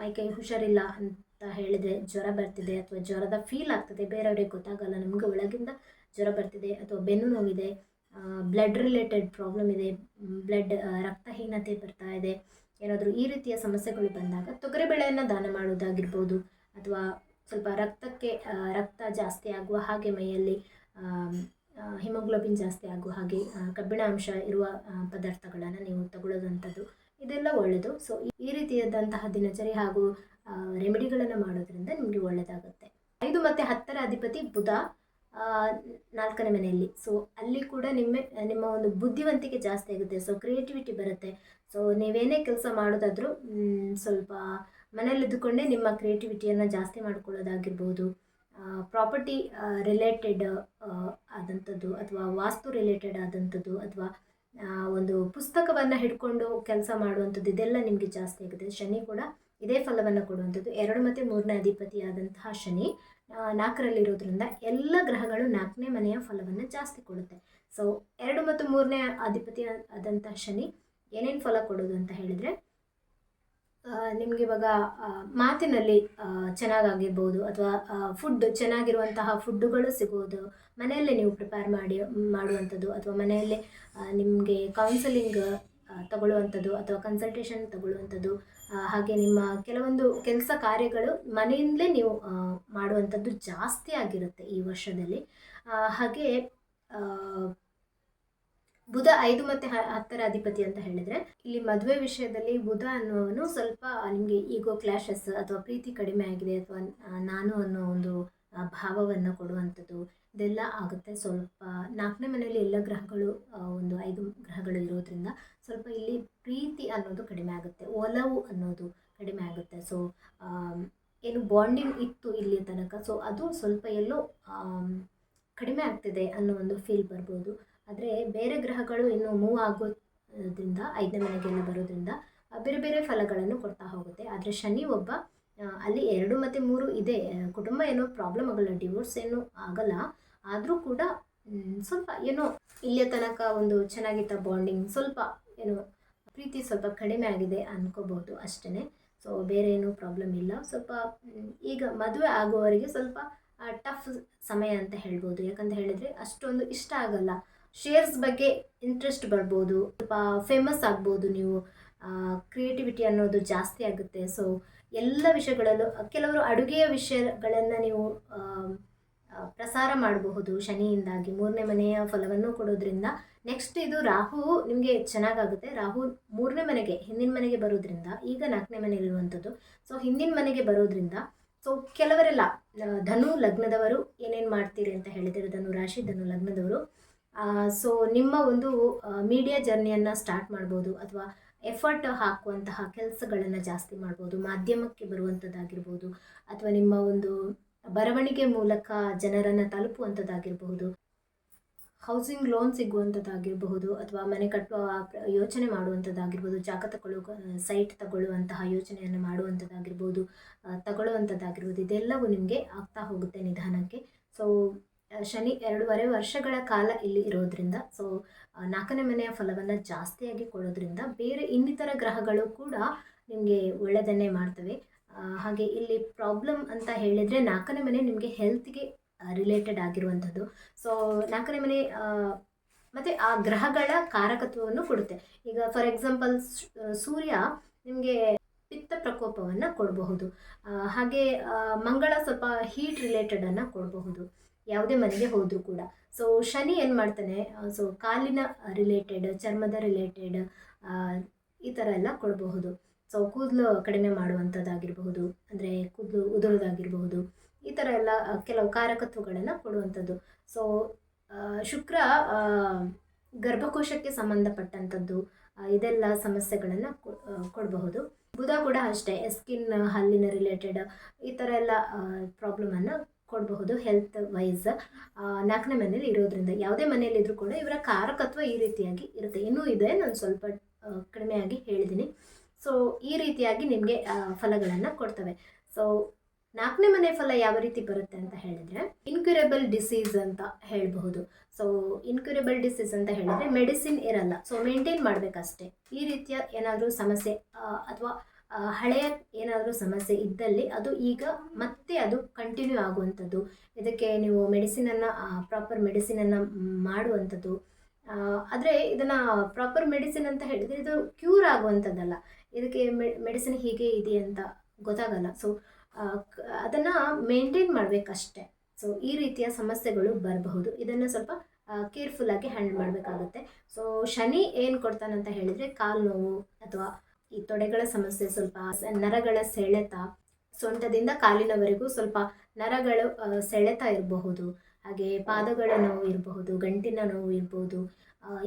A: ಮೈಕೈ ಹುಷಾರಿಲ್ಲ ಅಂತ ಹೇಳಿದರೆ ಜ್ವರ ಬರ್ತಿದೆ ಅಥವಾ ಜ್ವರದ ಫೀಲ್ ಆಗ್ತದೆ ಬೇರೆಯವ್ರಿಗೆ ಗೊತ್ತಾಗಲ್ಲ ನಮಗೆ, ಒಳಗಿಂದ ಜ್ವರ ಬರ್ತಿದೆ ಅಥವಾ ಬೆನ್ನು ನೋವಿದೆ ಬ್ಲಡ್ ರಿಲೇಟೆಡ್ ಪ್ರಾಬ್ಲಮ್ ಇದೆ ಬ್ಲಡ್ ರಕ್ತಹೀನತೆ ಬರ್ತಾ ಇದೆ. ಏನಾದರೂ ಈ ರೀತಿಯ ಸಮಸ್ಯೆಗಳು ಬಂದಾಗ ತೊಗರಿಬೇಳೆಯನ್ನು ದಾನ ಮಾಡೋದಾಗಿರ್ಬೋದು ಅಥವಾ ಸ್ವಲ್ಪ ರಕ್ತಕ್ಕೆ ರಕ್ತ ಜಾಸ್ತಿ ಆಗುವ ಹಾಗೆ ಮೈಯಲ್ಲಿ ಹಿಮೋಗ್ಲೋಬಿನ್ ಜಾಸ್ತಿ ಆಗುವ ಹಾಗೆ ಕಬ್ಬಿಣ ಅಂಶ ಇರುವ ಪದಾರ್ಥಗಳನ್ನು ನೀವು ತಗೊಳ್ಳೋದಂಥದ್ದು. ಇದೆಲ್ಲ ಒಳ್ಳೆಯದು ಸೊ ಈ ರೀತಿಯಾದಂತಹ ದಿನಚರಿ ಹಾಗೂ ರೆಮಿಡಿಗಳನ್ನು ಮಾಡೋದ್ರಿಂದ ನಿಮಗೆ ಒಳ್ಳೆಯದಾಗುತ್ತೆ ಐದು ಮತ್ತು ಹತ್ತರ ಅಧಿಪತಿ ಬುಧ. ನಾಲ್ಕನೇ ಮನೆಯಲ್ಲಿ. ಸೊ ಅಲ್ಲಿ ಕೂಡ ನಿಮ್ಮ ನಿಮ್ಮ ಒಂದು ಬುದ್ಧಿವಂತಿಕೆ ಜಾಸ್ತಿ ಆಗುತ್ತೆ. ಸೊ ಕ್ರಿಯೇಟಿವಿಟಿ ಬರುತ್ತೆ. ಸೊ ನೀವೇನೇ ಕೆಲಸ ಮಾಡೋದಾದರೂ ಸ್ವಲ್ಪ ಮನೇಲಿದ್ದುಕೊಂಡೇ ನಿಮ್ಮ ಕ್ರಿಯೇಟಿವಿಟಿಯನ್ನು ಜಾಸ್ತಿ ಮಾಡ್ಕೊಳ್ಳೋದಾಗಿರ್ಬೋದು. ಪ್ರಾಪರ್ಟಿ ರಿಲೇಟೆಡ್ ಆದಂಥದ್ದು ಅಥವಾ ವಾಸ್ತು ರಿಲೇಟೆಡ್ ಆದಂಥದ್ದು ಅಥವಾ ಒಂದು ಪುಸ್ತಕವನ್ನು ಹಿಡ್ಕೊಂಡು ಕೆಲಸ ಮಾಡುವಂಥದ್ದು ಇದೆಲ್ಲ ನಿಮಗೆ ಜಾಸ್ತಿ ಆಗುತ್ತೆ. ಶನಿ ಕೂಡ ಇದೇ ಫಲವನ್ನು ಕೊಡುವಂಥದ್ದು. ಎರಡು ಮತ್ತು ಮೂರನೇ ಅಧಿಪತಿಯಾದಂತಹ ಶನಿ. ಆ, ನಾಲ್ಕರಲ್ಲಿರೋದ್ರಿಂದ ಎಲ್ಲ ಗ್ರಹಗಳು ನಾಲ್ಕನೇ ಮನೆಯ ಫಲವನ್ನು ಜಾಸ್ತಿ ಕೊಡುತ್ತೆ. ಸೊ ಎರಡು ಮತ್ತು ಮೂರನೇ ಅಧಿಪತಿ ಆದಂತಹ ಶನಿ ಏನೇನು ಫಲ ಕೊಡೋದು ಅಂತ ಹೇಳಿದರೆ ನಿಮಗೆ ಇವಾಗ ಮಾತಿನಲ್ಲಿ ಚೆನ್ನಾಗಾಗಿರ್ಬೋದು ಅಥವಾ ಫುಡ್ ಚೆನ್ನಾಗಿರುವಂತಹ ಫುಡ್ಡುಗಳು ಸಿಗೋದು, ಮನೆಯಲ್ಲೇ ನೀವು ಪ್ರಿಪೇರ್ ಮಾಡಿ, ಮಾಡುವಂಥದ್ದು ಅಥವಾ ಮನೆಯಲ್ಲೇ ನಿಮಗೆ ಕೌನ್ಸಿಲಿಂಗ್ ತಗೊಳ್ಳುವಂಥದ್ದು ಅಥವಾ ಕನ್ಸಲ್ಟೇಷನ್ ತಗೊಳ್ಳುವಂಥದ್ದು ಹಾಗೆ ನಿಮ್ಮ ಕೆಲವೊಂದು ಕೆಲಸ ಕಾರ್ಯಗಳು ಮನೆಯಿಂದಲೇ ನೀವು ಮಾಡುವಂಥದ್ದು ಜಾಸ್ತಿ ಆಗಿರುತ್ತೆ ಈ ವರ್ಷದಲ್ಲಿ. ಹಾಗೆ ಬುಧ ಐದು ಮತ್ತು ಹತ್ತರ ಅಧಿಪತಿ ಅಂತ ಹೇಳಿದರೆ, ಇಲ್ಲಿ ಮದುವೆ ವಿಷಯದಲ್ಲಿ ಬುಧ ಅನ್ನೋವನು ಸ್ವಲ್ಪ ನಿಮಗೆ ಈಗೋ ಕ್ಲಾಶಸ್ ಅಥವಾ ಪ್ರೀತಿ ಕಡಿಮೆ ಆಗಿದೆ ಅಥವಾ ನಾನು ಅನ್ನೋ ಒಂದು ಭಾವವನ್ನು ಕೊಡುವಂಥದ್ದು ಇದೆಲ್ಲ ಆಗುತ್ತೆ. ಸ್ವಲ್ಪ ನಾಲ್ಕನೇ ಮನೆಯಲ್ಲಿ ಎಲ್ಲ ಗ್ರಹಗಳು ಒಂದು ಐದು ಗ್ರಹಗಳು ಇರೋದ್ರಿಂದ ಸ್ವಲ್ಪ ಇಲ್ಲಿ ಪ್ರೀತಿ ಅನ್ನೋದು ಕಡಿಮೆ ಆಗುತ್ತೆ, ಒಲವು ಅನ್ನೋದು ಕಡಿಮೆ ಆಗುತ್ತೆ. ಸೊ ಏನು ಬಾಂಡಿಂಗ್ ಇತ್ತು ಇಲ್ಲಿ ತನಕ ಸೊ ಅದು ಸ್ವಲ್ಪ ಎಲ್ಲೋ ಕಡಿಮೆ ಆಗ್ತಿದೆ ಅನ್ನೋ ಒಂದು ಫೀಲ್ ಬರ್ಬೋದು. ಆದರೆ ಬೇರೆ ಗ್ರಹಗಳು ಇನ್ನು ಮೂವ್ ಆಗೋದ್ರಿಂದ, ಐದನೇ ಮನೆಗೆಲ್ಲ ಬರೋದ್ರಿಂದ ಬೇರೆ ಬೇರೆ ಫಲಗಳನ್ನು ಕೊಡ್ತಾ ಹೋಗುತ್ತೆ. ಆದರೆ ಶನಿ ಒಬ್ಬ ಅಲ್ಲಿ ಎರಡು ಮತ್ತು ಮೂರು ಇದೆ. ಕುಟುಂಬ ಏನೋ ಪ್ರಾಬ್ಲಮ್ ಆಗಲ್ಲ ಡಿವೋರ್ಸ್ ಏನೂ ಆಗಲ್ಲ. ಆದರೂ ಕೂಡ ಸ್ವಲ್ಪ ಏನೋ ಇಲ್ಲಿಯ ತನಕ ಒಂದು ಚೆನ್ನಾಗಿತ್ತ ಬಾಂಡಿಂಗ್ ಸ್ವಲ್ಪ ಏನೋ ಪ್ರೀತಿ ಸ್ವಲ್ಪ ಕಡಿಮೆ ಆಗಿದೆ ಅನ್ಕೋಬಹುದು ಅಷ್ಟೇ ಸೊ ಬೇರೆ ಏನೂ ಪ್ರಾಬ್ಲಮ್ ಇಲ್ಲ. ಸ್ವಲ್ಪ ಈಗ ಮದುವೆ ಆಗುವವರಿಗೆ ಸ್ವಲ್ಪ ಟಫ್ ಸಮಯ ಅಂತ ಹೇಳ್ಬೋದು. ಯಾಕಂತ ಹೇಳಿದರೆ ಅಷ್ಟೊಂದು ಇಷ್ಟ ಆಗಲ್ಲ. ಶೇರ್ಸ್ ಬಗ್ಗೆ ಇಂಟ್ರೆಸ್ಟ್ ಬರ್ಬೋದು. ಸ್ವಲ್ಪ ಫೇಮಸ್ ಆಗ್ಬೋದು ನೀವು. ಕ್ರಿಯೇಟಿವಿಟಿ ಅನ್ನೋದು ಜಾಸ್ತಿ ಆಗುತ್ತೆ. ಸೊ ಎಲ್ಲ ವಿಷಯಗಳಲ್ಲೂ, ಕೆಲವರು ಅಡುಗೆಯ ವಿಷಯಗಳನ್ನು ನೀವು ಪ್ರಸಾರ ಮಾಡಬಹುದು. ಶನಿಯಿಂದಾಗಿ ಮೂರನೇ ಮನೆಯ ಫಲವನ್ನು ಕೊಡೋದ್ರಿಂದ ನೆಕ್ಸ್ಟ್ ಇದು ರಾಹು ನಿಮಗೆ ಚೆನ್ನಾಗಾಗುತ್ತೆ. ರಾಹು ಮೂರನೇ ಮನೆಗೆ, ಹಿಂದಿನ ಮನೆಗೆ ಬರೋದ್ರಿಂದ, ಈಗ ನಾಲ್ಕನೇ ಮನೆಯಲ್ಲಿರುವಂಥದ್ದು. ಸೊ ಹಿಂದಿನ ಮನೆಗೆ ಬರೋದ್ರಿಂದ ಸೊ ಕೆಲವರೆಲ್ಲ ಧನು ಲಗ್ನದವರು ಏನೇನು ಮಾಡ್ತೀರಿ ಅಂತ ಹೇಳಿದರೆ, ಧನು ರಾಶಿ, ಧನು ಲಗ್ನದವರು ಸೊ ನಿಮ್ಮ ಒಂದು ಮೀಡಿಯಾ ಜರ್ನಿಯನ್ನು ಸ್ಟಾರ್ಟ್ ಮಾಡ್ಬೋದು, ಅಥವಾ ಎಫರ್ಟ್ ಹಾಕುವಂತಹ ಕೆಲಸಗಳನ್ನು ಜಾಸ್ತಿ ಮಾಡ್ಬೋದು, ಮಾಧ್ಯಮಕ್ಕೆ ಬರುವಂಥದ್ದಾಗಿರ್ಬೋದು, ಅಥವಾ ನಿಮ್ಮ ಒಂದು ಬರವಣಿಗೆ ಮೂಲಕ ಜನರನ್ನು ತಲುಪುವಂಥದ್ದಾಗಿರಬಹುದು ಹೌಸಿಂಗ್ ಲೋನ್ ಸಿಗುವಂಥದ್ದಾಗಿರಬಹುದು ಅಥವಾ ಮನೆ ಕಟ್ಟುವ ಯೋಚನೆ ಮಾಡುವಂಥದ್ದಾಗಿರ್ಬೋದು ಜಾಗ ತಗೊಳ್ಳೋ ಸೈಟ್ ತಗೊಳ್ಳುವಂತಹ ಯೋಚನೆಯನ್ನು ಮಾಡುವಂಥದ್ದಾಗಿರ್ಬೋದು ತಗೊಳ್ಳುವಂಥದ್ದಾಗಿರ್ಬೋದು ಇದೆಲ್ಲವೂ ನಿಮಗೆ ಆಗ್ತಾ ಹೋಗುತ್ತೆ ನಿಧಾನಕ್ಕೆ. ಸೊ ಶನಿ ಎರಡೂವರೆ ವರ್ಷಗಳ ಕಾಲ ಇಲ್ಲಿ ಇರೋದ್ರಿಂದ ಸೊ ನಾಲ್ಕನೇ ಮನೆಯ ಫಲವನ್ನು ಜಾಸ್ತಿಯಾಗಿ ಕೊಡೋದ್ರಿಂದ ಬೇರೆ ಇನ್ನಿತರ ಗ್ರಹಗಳು ಕೂಡ ನಿಮಗೆ ಒಳ್ಳೆಯದನ್ನೇ ಮಾಡ್ತವೆ. ಹಾಗೆ ಇಲ್ಲಿ ಪ್ರಾಬ್ಲಮ್ ಅಂತ ಹೇಳಿದರೆ ನಾಲ್ಕನೇ ಮನೆ ನಿಮಗೆ ಹೆಲ್ತ್ಗೆ ರಿಲೇಟೆಡ್ ಆಗಿರುವಂಥದ್ದು. ಸೊ ನಾಲ್ಕನೇ ಮನೆ ಮತ್ತು ಆ ಗ್ರಹಗಳ ಕಾರಕತ್ವವನ್ನು ಕೊಡುತ್ತೆ. ಈಗ ಫಾರ್ ಎಕ್ಸಾಂಪಲ್ ಸೂರ್ಯ ನಿಮಗೆ ಪಿತ್ತ ಪ್ರಕೋಪವನ್ನು ಕೊಡಬಹುದು. ಹಾಗೆ ಮಂಗಳ ಸ್ವಲ್ಪ ಹೀಟ್ ರಿಲೇಟೆಡನ್ನು ಕೊಡಬಹುದು. ಯಾವುದೇ ಮನೆಗೆ ಹೋದರೂ ಕೂಡ. ಸೊ ಶನಿ ಏನು ಮಾಡ್ತಾನೆ? ಸೊ ಕಾಲಿನ ರಿಲೇಟೆಡ್ ಚರ್ಮದ ರಿಲೇಟೆಡ್ ಈ ಥರ ಎಲ್ಲ ಕೊಡಬಹುದು. ಸೊ ಕೂದಲು ಕಡಿಮೆ ಮಾಡುವಂಥದ್ದಾಗಿರಬಹುದು. ಅಂದರೆ ಕೂದಲು ಉದುರೋದಾಗಿರಬಹುದು. ಈ ಥರ ಎಲ್ಲ ಕೆಲವು ಕಾರಕತ್ವಗಳನ್ನು ಕೊಡುವಂಥದ್ದು. ಸೊ ಶುಕ್ರ ಗರ್ಭಕೋಶಕ್ಕೆ ಸಂಬಂಧಪಟ್ಟಂಥದ್ದು ಇದೆಲ್ಲ ಸಮಸ್ಯೆಗಳನ್ನು ಕೊಡಬಹುದು. ಬುಧ ಕೂಡ ಅಷ್ಟೇ ಸ್ಕಿನ್ ಹಲ್ಲಿನ ರಿಲೇಟೆಡ್ ಈ ಥರ ಎಲ್ಲ ಪ್ರಾಬ್ಲಮನ್ನು ಕೊಡಬಹುದು ಹೆಲ್ತ್ ವೈಸ್ ನಾಲ್ಕನೇ ಮನೇಲಿ ಇರೋದ್ರಿಂದ ಯಾವುದೇ ಮನೆಯಲ್ಲಿದ್ದರೂ ಕೂಡ ಇವರ ಕಾರಕತ್ವ ಈ ರೀತಿಯಾಗಿ ಇರುತ್ತೆ. ಇನ್ನೂ ಇದೆ, ನಾನು ಸ್ವಲ್ಪ ಕಡಿಮೆಯಾಗಿ ಹೇಳಿದ್ದೀನಿ ಸೊ ಈ ರೀತಿಯಾಗಿ ನಿಮಗೆ ಫಲಗಳನ್ನು ಕೊಡ್ತವೆ. ಸೊ ನಾಲ್ಕನೇ ಮನೆ ಫಲ ಯಾವ ರೀತಿ ಬರುತ್ತೆ ಅಂತ ಹೇಳಿದ್ರೆ ಇನ್ಕ್ಯೂರೇಬಲ್ ಡಿಸೀಸ್ ಅಂತ ಹೇಳಬಹುದು. ಸೊ ಇನ್ಕ್ಯೂರೇಬಲ್ ಡಿಸೀಸ್ ಅಂತ ಹೇಳಿದ್ರೆ ಮೆಡಿಸಿನ್ ಇರಲ್ಲ. ಸೊ ಮೇಂಟೈನ್ ಮಾಡಬೇಕಷ್ಟೇ. ಈ ರೀತಿಯ ಏನಾದರೂ ಸಮಸ್ಯೆ ಅಥವಾ ಹಳೆಯ ಏನಾದರೂ ಸಮಸ್ಯೆ ಇದ್ದಲ್ಲಿ ಅದು ಈಗ ಮತ್ತೆ ಅದು ಕಂಟಿನ್ಯೂ ಆಗುವಂಥದ್ದು. ಇದಕ್ಕೆ ನೀವು ಮೆಡಿಸಿನನ್ನು ಪ್ರಾಪರ್ ಮೆಡಿಸಿನನ್ನು ಮಾಡುವಂಥದ್ದು. ಆದರೆ ಇದನ್ನು ಪ್ರಾಪರ್ ಮೆಡಿಸಿನ್ ಅಂತ ಹೇಳಿದರೆ ಇದು ಕ್ಯೂರ್ ಆಗುವಂಥದ್ದಲ್ಲ. ಇದಕ್ಕೆ ಮೆಡಿಸಿನ್ ಹೀಗೆ ಇದೆ ಅಂತ ಗೊತ್ತಾಗಲ್ಲ. ಸೊ ಅದನ್ನು ಮೇಂಟೈನ್ ಮಾಡಬೇಕಷ್ಟೆ. ಸೊ ಈ ರೀತಿಯ ಸಮಸ್ಯೆಗಳು ಬರಬಹುದು. ಇದನ್ನು ಸ್ವಲ್ಪ ಕೇರ್ಫುಲ್ಲಾಗಿ ಹ್ಯಾಂಡಲ್ ಮಾಡಬೇಕಾಗುತ್ತೆ. ಸೊ ಶನಿ ಏನು ಕೊಡ್ತಾನಂತ ಹೇಳಿದರೆ ಕಾಲು ನೋವು ಅಥವಾ ಈ ತೊಡೆಗಳ ಸಮಸ್ಯೆ ಸ್ವಲ್ಪ ನರಗಳ ಸೆಳೆತ, ಸೊಂಟದಿಂದ ಕಾಲಿನವರೆಗೂ ಸ್ವಲ್ಪ ನರಗಳು ಸೆಳೆತ ಇರಬಹುದು. ಹಾಗೆ ಪಾದಗಳ ನೋವು ಇರಬಹುದು, ಗಂಟಿನ ನೋವು ಇರಬಹುದು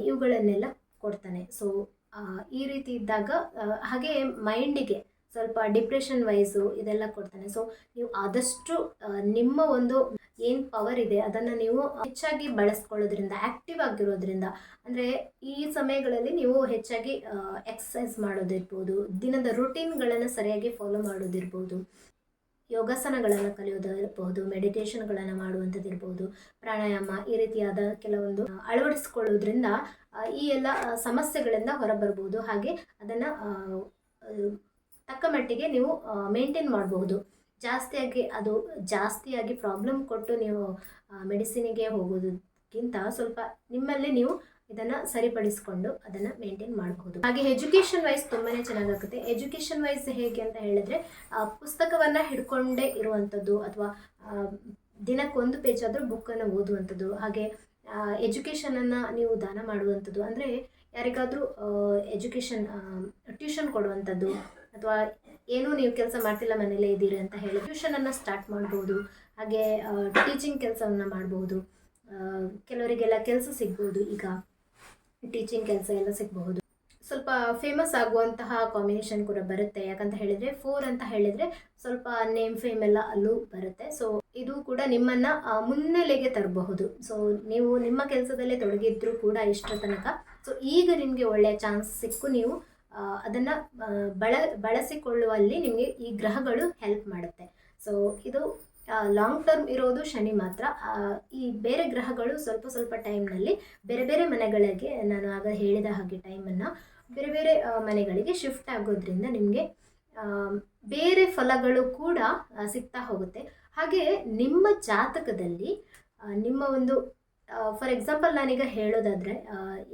A: ಇವುಗಳನ್ನೆಲ್ಲ ಕೊಡ್ತಾನೆ. ಸೊ ಈ ರೀತಿ ಇದ್ದಾಗ ಹಾಗೆ ಮೈಂಡಿಗೆ ಸ್ವಲ್ಪ ಡಿಪ್ರೆಷನ್ ವೈಸು ಇದೆಲ್ಲ ಕೊಡ್ತಾನೆ. ಸೊ ನೀವು ಆದಷ್ಟು ನಿಮ್ಮ ಒಂದು ಏನು ಪವರ್ ಇದೆ, ಅದನ್ನು ನೀವು ಹೆಚ್ಚಾಗಿ ಬಳಸ್ಕೊಳ್ಳೋದ್ರಿಂದ ಆ್ಯಕ್ಟಿವ್ ಆಗಿರೋದ್ರಿಂದ, ಅಂದರೆ ಈ ಸಮಯಗಳಲ್ಲಿ ನೀವು ಹೆಚ್ಚಾಗಿ ಎಕ್ಸಸೈಸ್ ಮಾಡೋದಿರ್ಬೋದು, ದಿನದ ರುಟೀನ್ಗಳನ್ನು ಸರಿಯಾಗಿ ಫಾಲೋ ಮಾಡೋದಿರ್ಬೋದು, ಯೋಗಾಸನಗಳನ್ನು ಕಲಿಯೋದಿರ್ಬೋದು ಮೆಡಿಟೇಷನ್ಗಳನ್ನು ಮಾಡುವಂಥದ್ದು ಇರ್ಬೋದು ಪ್ರಾಣಾಯಾಮ ಈ ರೀತಿಯಾದ ಕೆಲವೊಂದು ಅಳವಡಿಸ್ಕೊಳ್ಳೋದ್ರಿಂದ ಈ ಎಲ್ಲ ಸಮಸ್ಯೆಗಳಿಂದ ಹೊರಬರ್ಬೋದು. ಹಾಗೆ ಅದನ್ನು ತಕ್ಕ ಮಟ್ಟಿಗೆ ನೀವು ಮೇಂಟೈನ್ ಮಾಡಬಹುದು. ಜಾಸ್ತಿಯಾಗಿ ಅದು ಜಾಸ್ತಿಯಾಗಿ ಪ್ರಾಬ್ಲಮ್ ಕೊಟ್ಟು ನೀವು ಮೆಡಿಸಿನಿಗೆ ಹೋಗೋದಕ್ಕಿಂತ ಸ್ವಲ್ಪ ನಿಮ್ಮಲ್ಲಿ ನೀವು ಇದನ್ನು ಸರಿಪಡಿಸಿಕೊಂಡು ಅದನ್ನು ಮೇಂಟೈನ್ ಮಾಡಬಹುದು. ಹಾಗೆ ಎಜುಕೇಷನ್ ವೈಸ್ ತುಂಬಾ ಚೆನ್ನಾಗಾಗುತ್ತೆ. ಎಜುಕೇಷನ್ ವೈಸ್ ಹೇಗೆ ಅಂತ ಹೇಳಿದ್ರೆ ಪುಸ್ತಕವನ್ನು ಹಿಡ್ಕೊಂಡೇ ಇರುವಂಥದ್ದು ಅಥವಾ ದಿನಕ್ಕೊಂದು ಪೇಜ್ ಆದರೂ ಬುಕ್ಕನ್ನು ಓದುವಂಥದ್ದು, ಹಾಗೆ ಎಜುಕೇಷನನ್ನು ನೀವು ದಾನ ಮಾಡುವಂಥದ್ದು. ಅಂದರೆ ಯಾರಿಗಾದರೂ ಎಜುಕೇಷನ್ ಟ್ಯೂಷನ್ ಕೊಡುವಂಥದ್ದು ಅಥವಾ ಏನೂ ನೀವು ಕೆಲಸ ಮಾಡ್ತಿಲ್ಲ ಮನೇಲೇ ಇದ್ದೀರಿ ಅಂತ ಹೇಳಿ ಟ್ಯೂಷನನ್ನು ಸ್ಟಾರ್ಟ್ ಮಾಡ್ಬೋದು, ಹಾಗೆ ಟೀಚಿಂಗ್ ಕೆಲಸವನ್ನು ಮಾಡ್ಬೋದು ಕೆಲವರಿಗೆಲ್ಲ ಕೆಲಸ ಸಿಗ್ಬೋದು ಈಗ. ಟೀಚಿಂಗ್ ಕೆಲಸ ಎಲ್ಲ ಸಿಗಬಹುದು. ಸ್ವಲ್ಪ ಫೇಮಸ್ ಆಗುವಂತಹ ಕಾಂಬಿನೇಷನ್ ಕೂಡ ಬರುತ್ತೆ. ಯಾಕಂತ ಹೇಳಿದ್ರೆ ಫೋರ್ ಅಂತ ಹೇಳಿದ್ರೆ ಸ್ವಲ್ಪ ನೇಮ್ ಫೇಮ್ ಎಲ್ಲ ಅಲ್ಲೂ ಬರುತ್ತೆ. ಸೊ ಇದು ಕೂಡ ನಿಮ್ಮನ್ನ ಮುನ್ನೆಲೆಗೆ ತರಬಹುದು. ಸೊ ನೀವು ನಿಮ್ಮ ಕೆಲಸದಲ್ಲೇ ತೊಡಗಿದ್ರು ಕೂಡ ಇಷ್ಟರ ತನಕ. ಸೊ ಈಗ ನಿಮಗೆ ಒಳ್ಳೆಯ ಚಾನ್ಸ್ ಸಿಕ್ಕು ನೀವು ಅದನ್ನ ಬಳ, ಬಳಸಿಕೊಳ್ಳುವಲ್ಲಿ ನಿಮಗೆ ಈ ಗ್ರಹಗಳು ಹೆಲ್ಪ್ ಮಾಡುತ್ತೆ. ಸೊ ಇದು ಲಾಂಗ್ ಟರ್ಮ್ ಇರೋದು ಶನಿ ಮಾತ್ರ. ಈ ಬೇರೆ ಗ್ರಹಗಳು ಸ್ವಲ್ಪ ಸ್ವಲ್ಪ ಟೈಮ್ನಲ್ಲಿ ಬೇರೆ ಬೇರೆ ಮನೆಗಳಿಗೆ, ನಾನು ಆಗ ಹೇಳಿದ ಹಾಗೆ ಟೈಮನ್ನು ಬೇರೆ ಬೇರೆ ಮನೆಗಳಿಗೆ ಶಿಫ್ಟ್ ಆಗೋದ್ರಿಂದ ನಿಮಗೆ ಬೇರೆ ಫಲಗಳು ಕೂಡ ಸಿಗ್ತಾ ಹೋಗುತ್ತೆ. ಹಾಗೆ ನಿಮ್ಮ ಜಾತಕದಲ್ಲಿ ನಿಮ್ಮ ಒಂದು ಫಾರ್ ಎಕ್ಸಾಂಪಲ್ ನಾನೀಗ ಹೇಳೋದಾದರೆ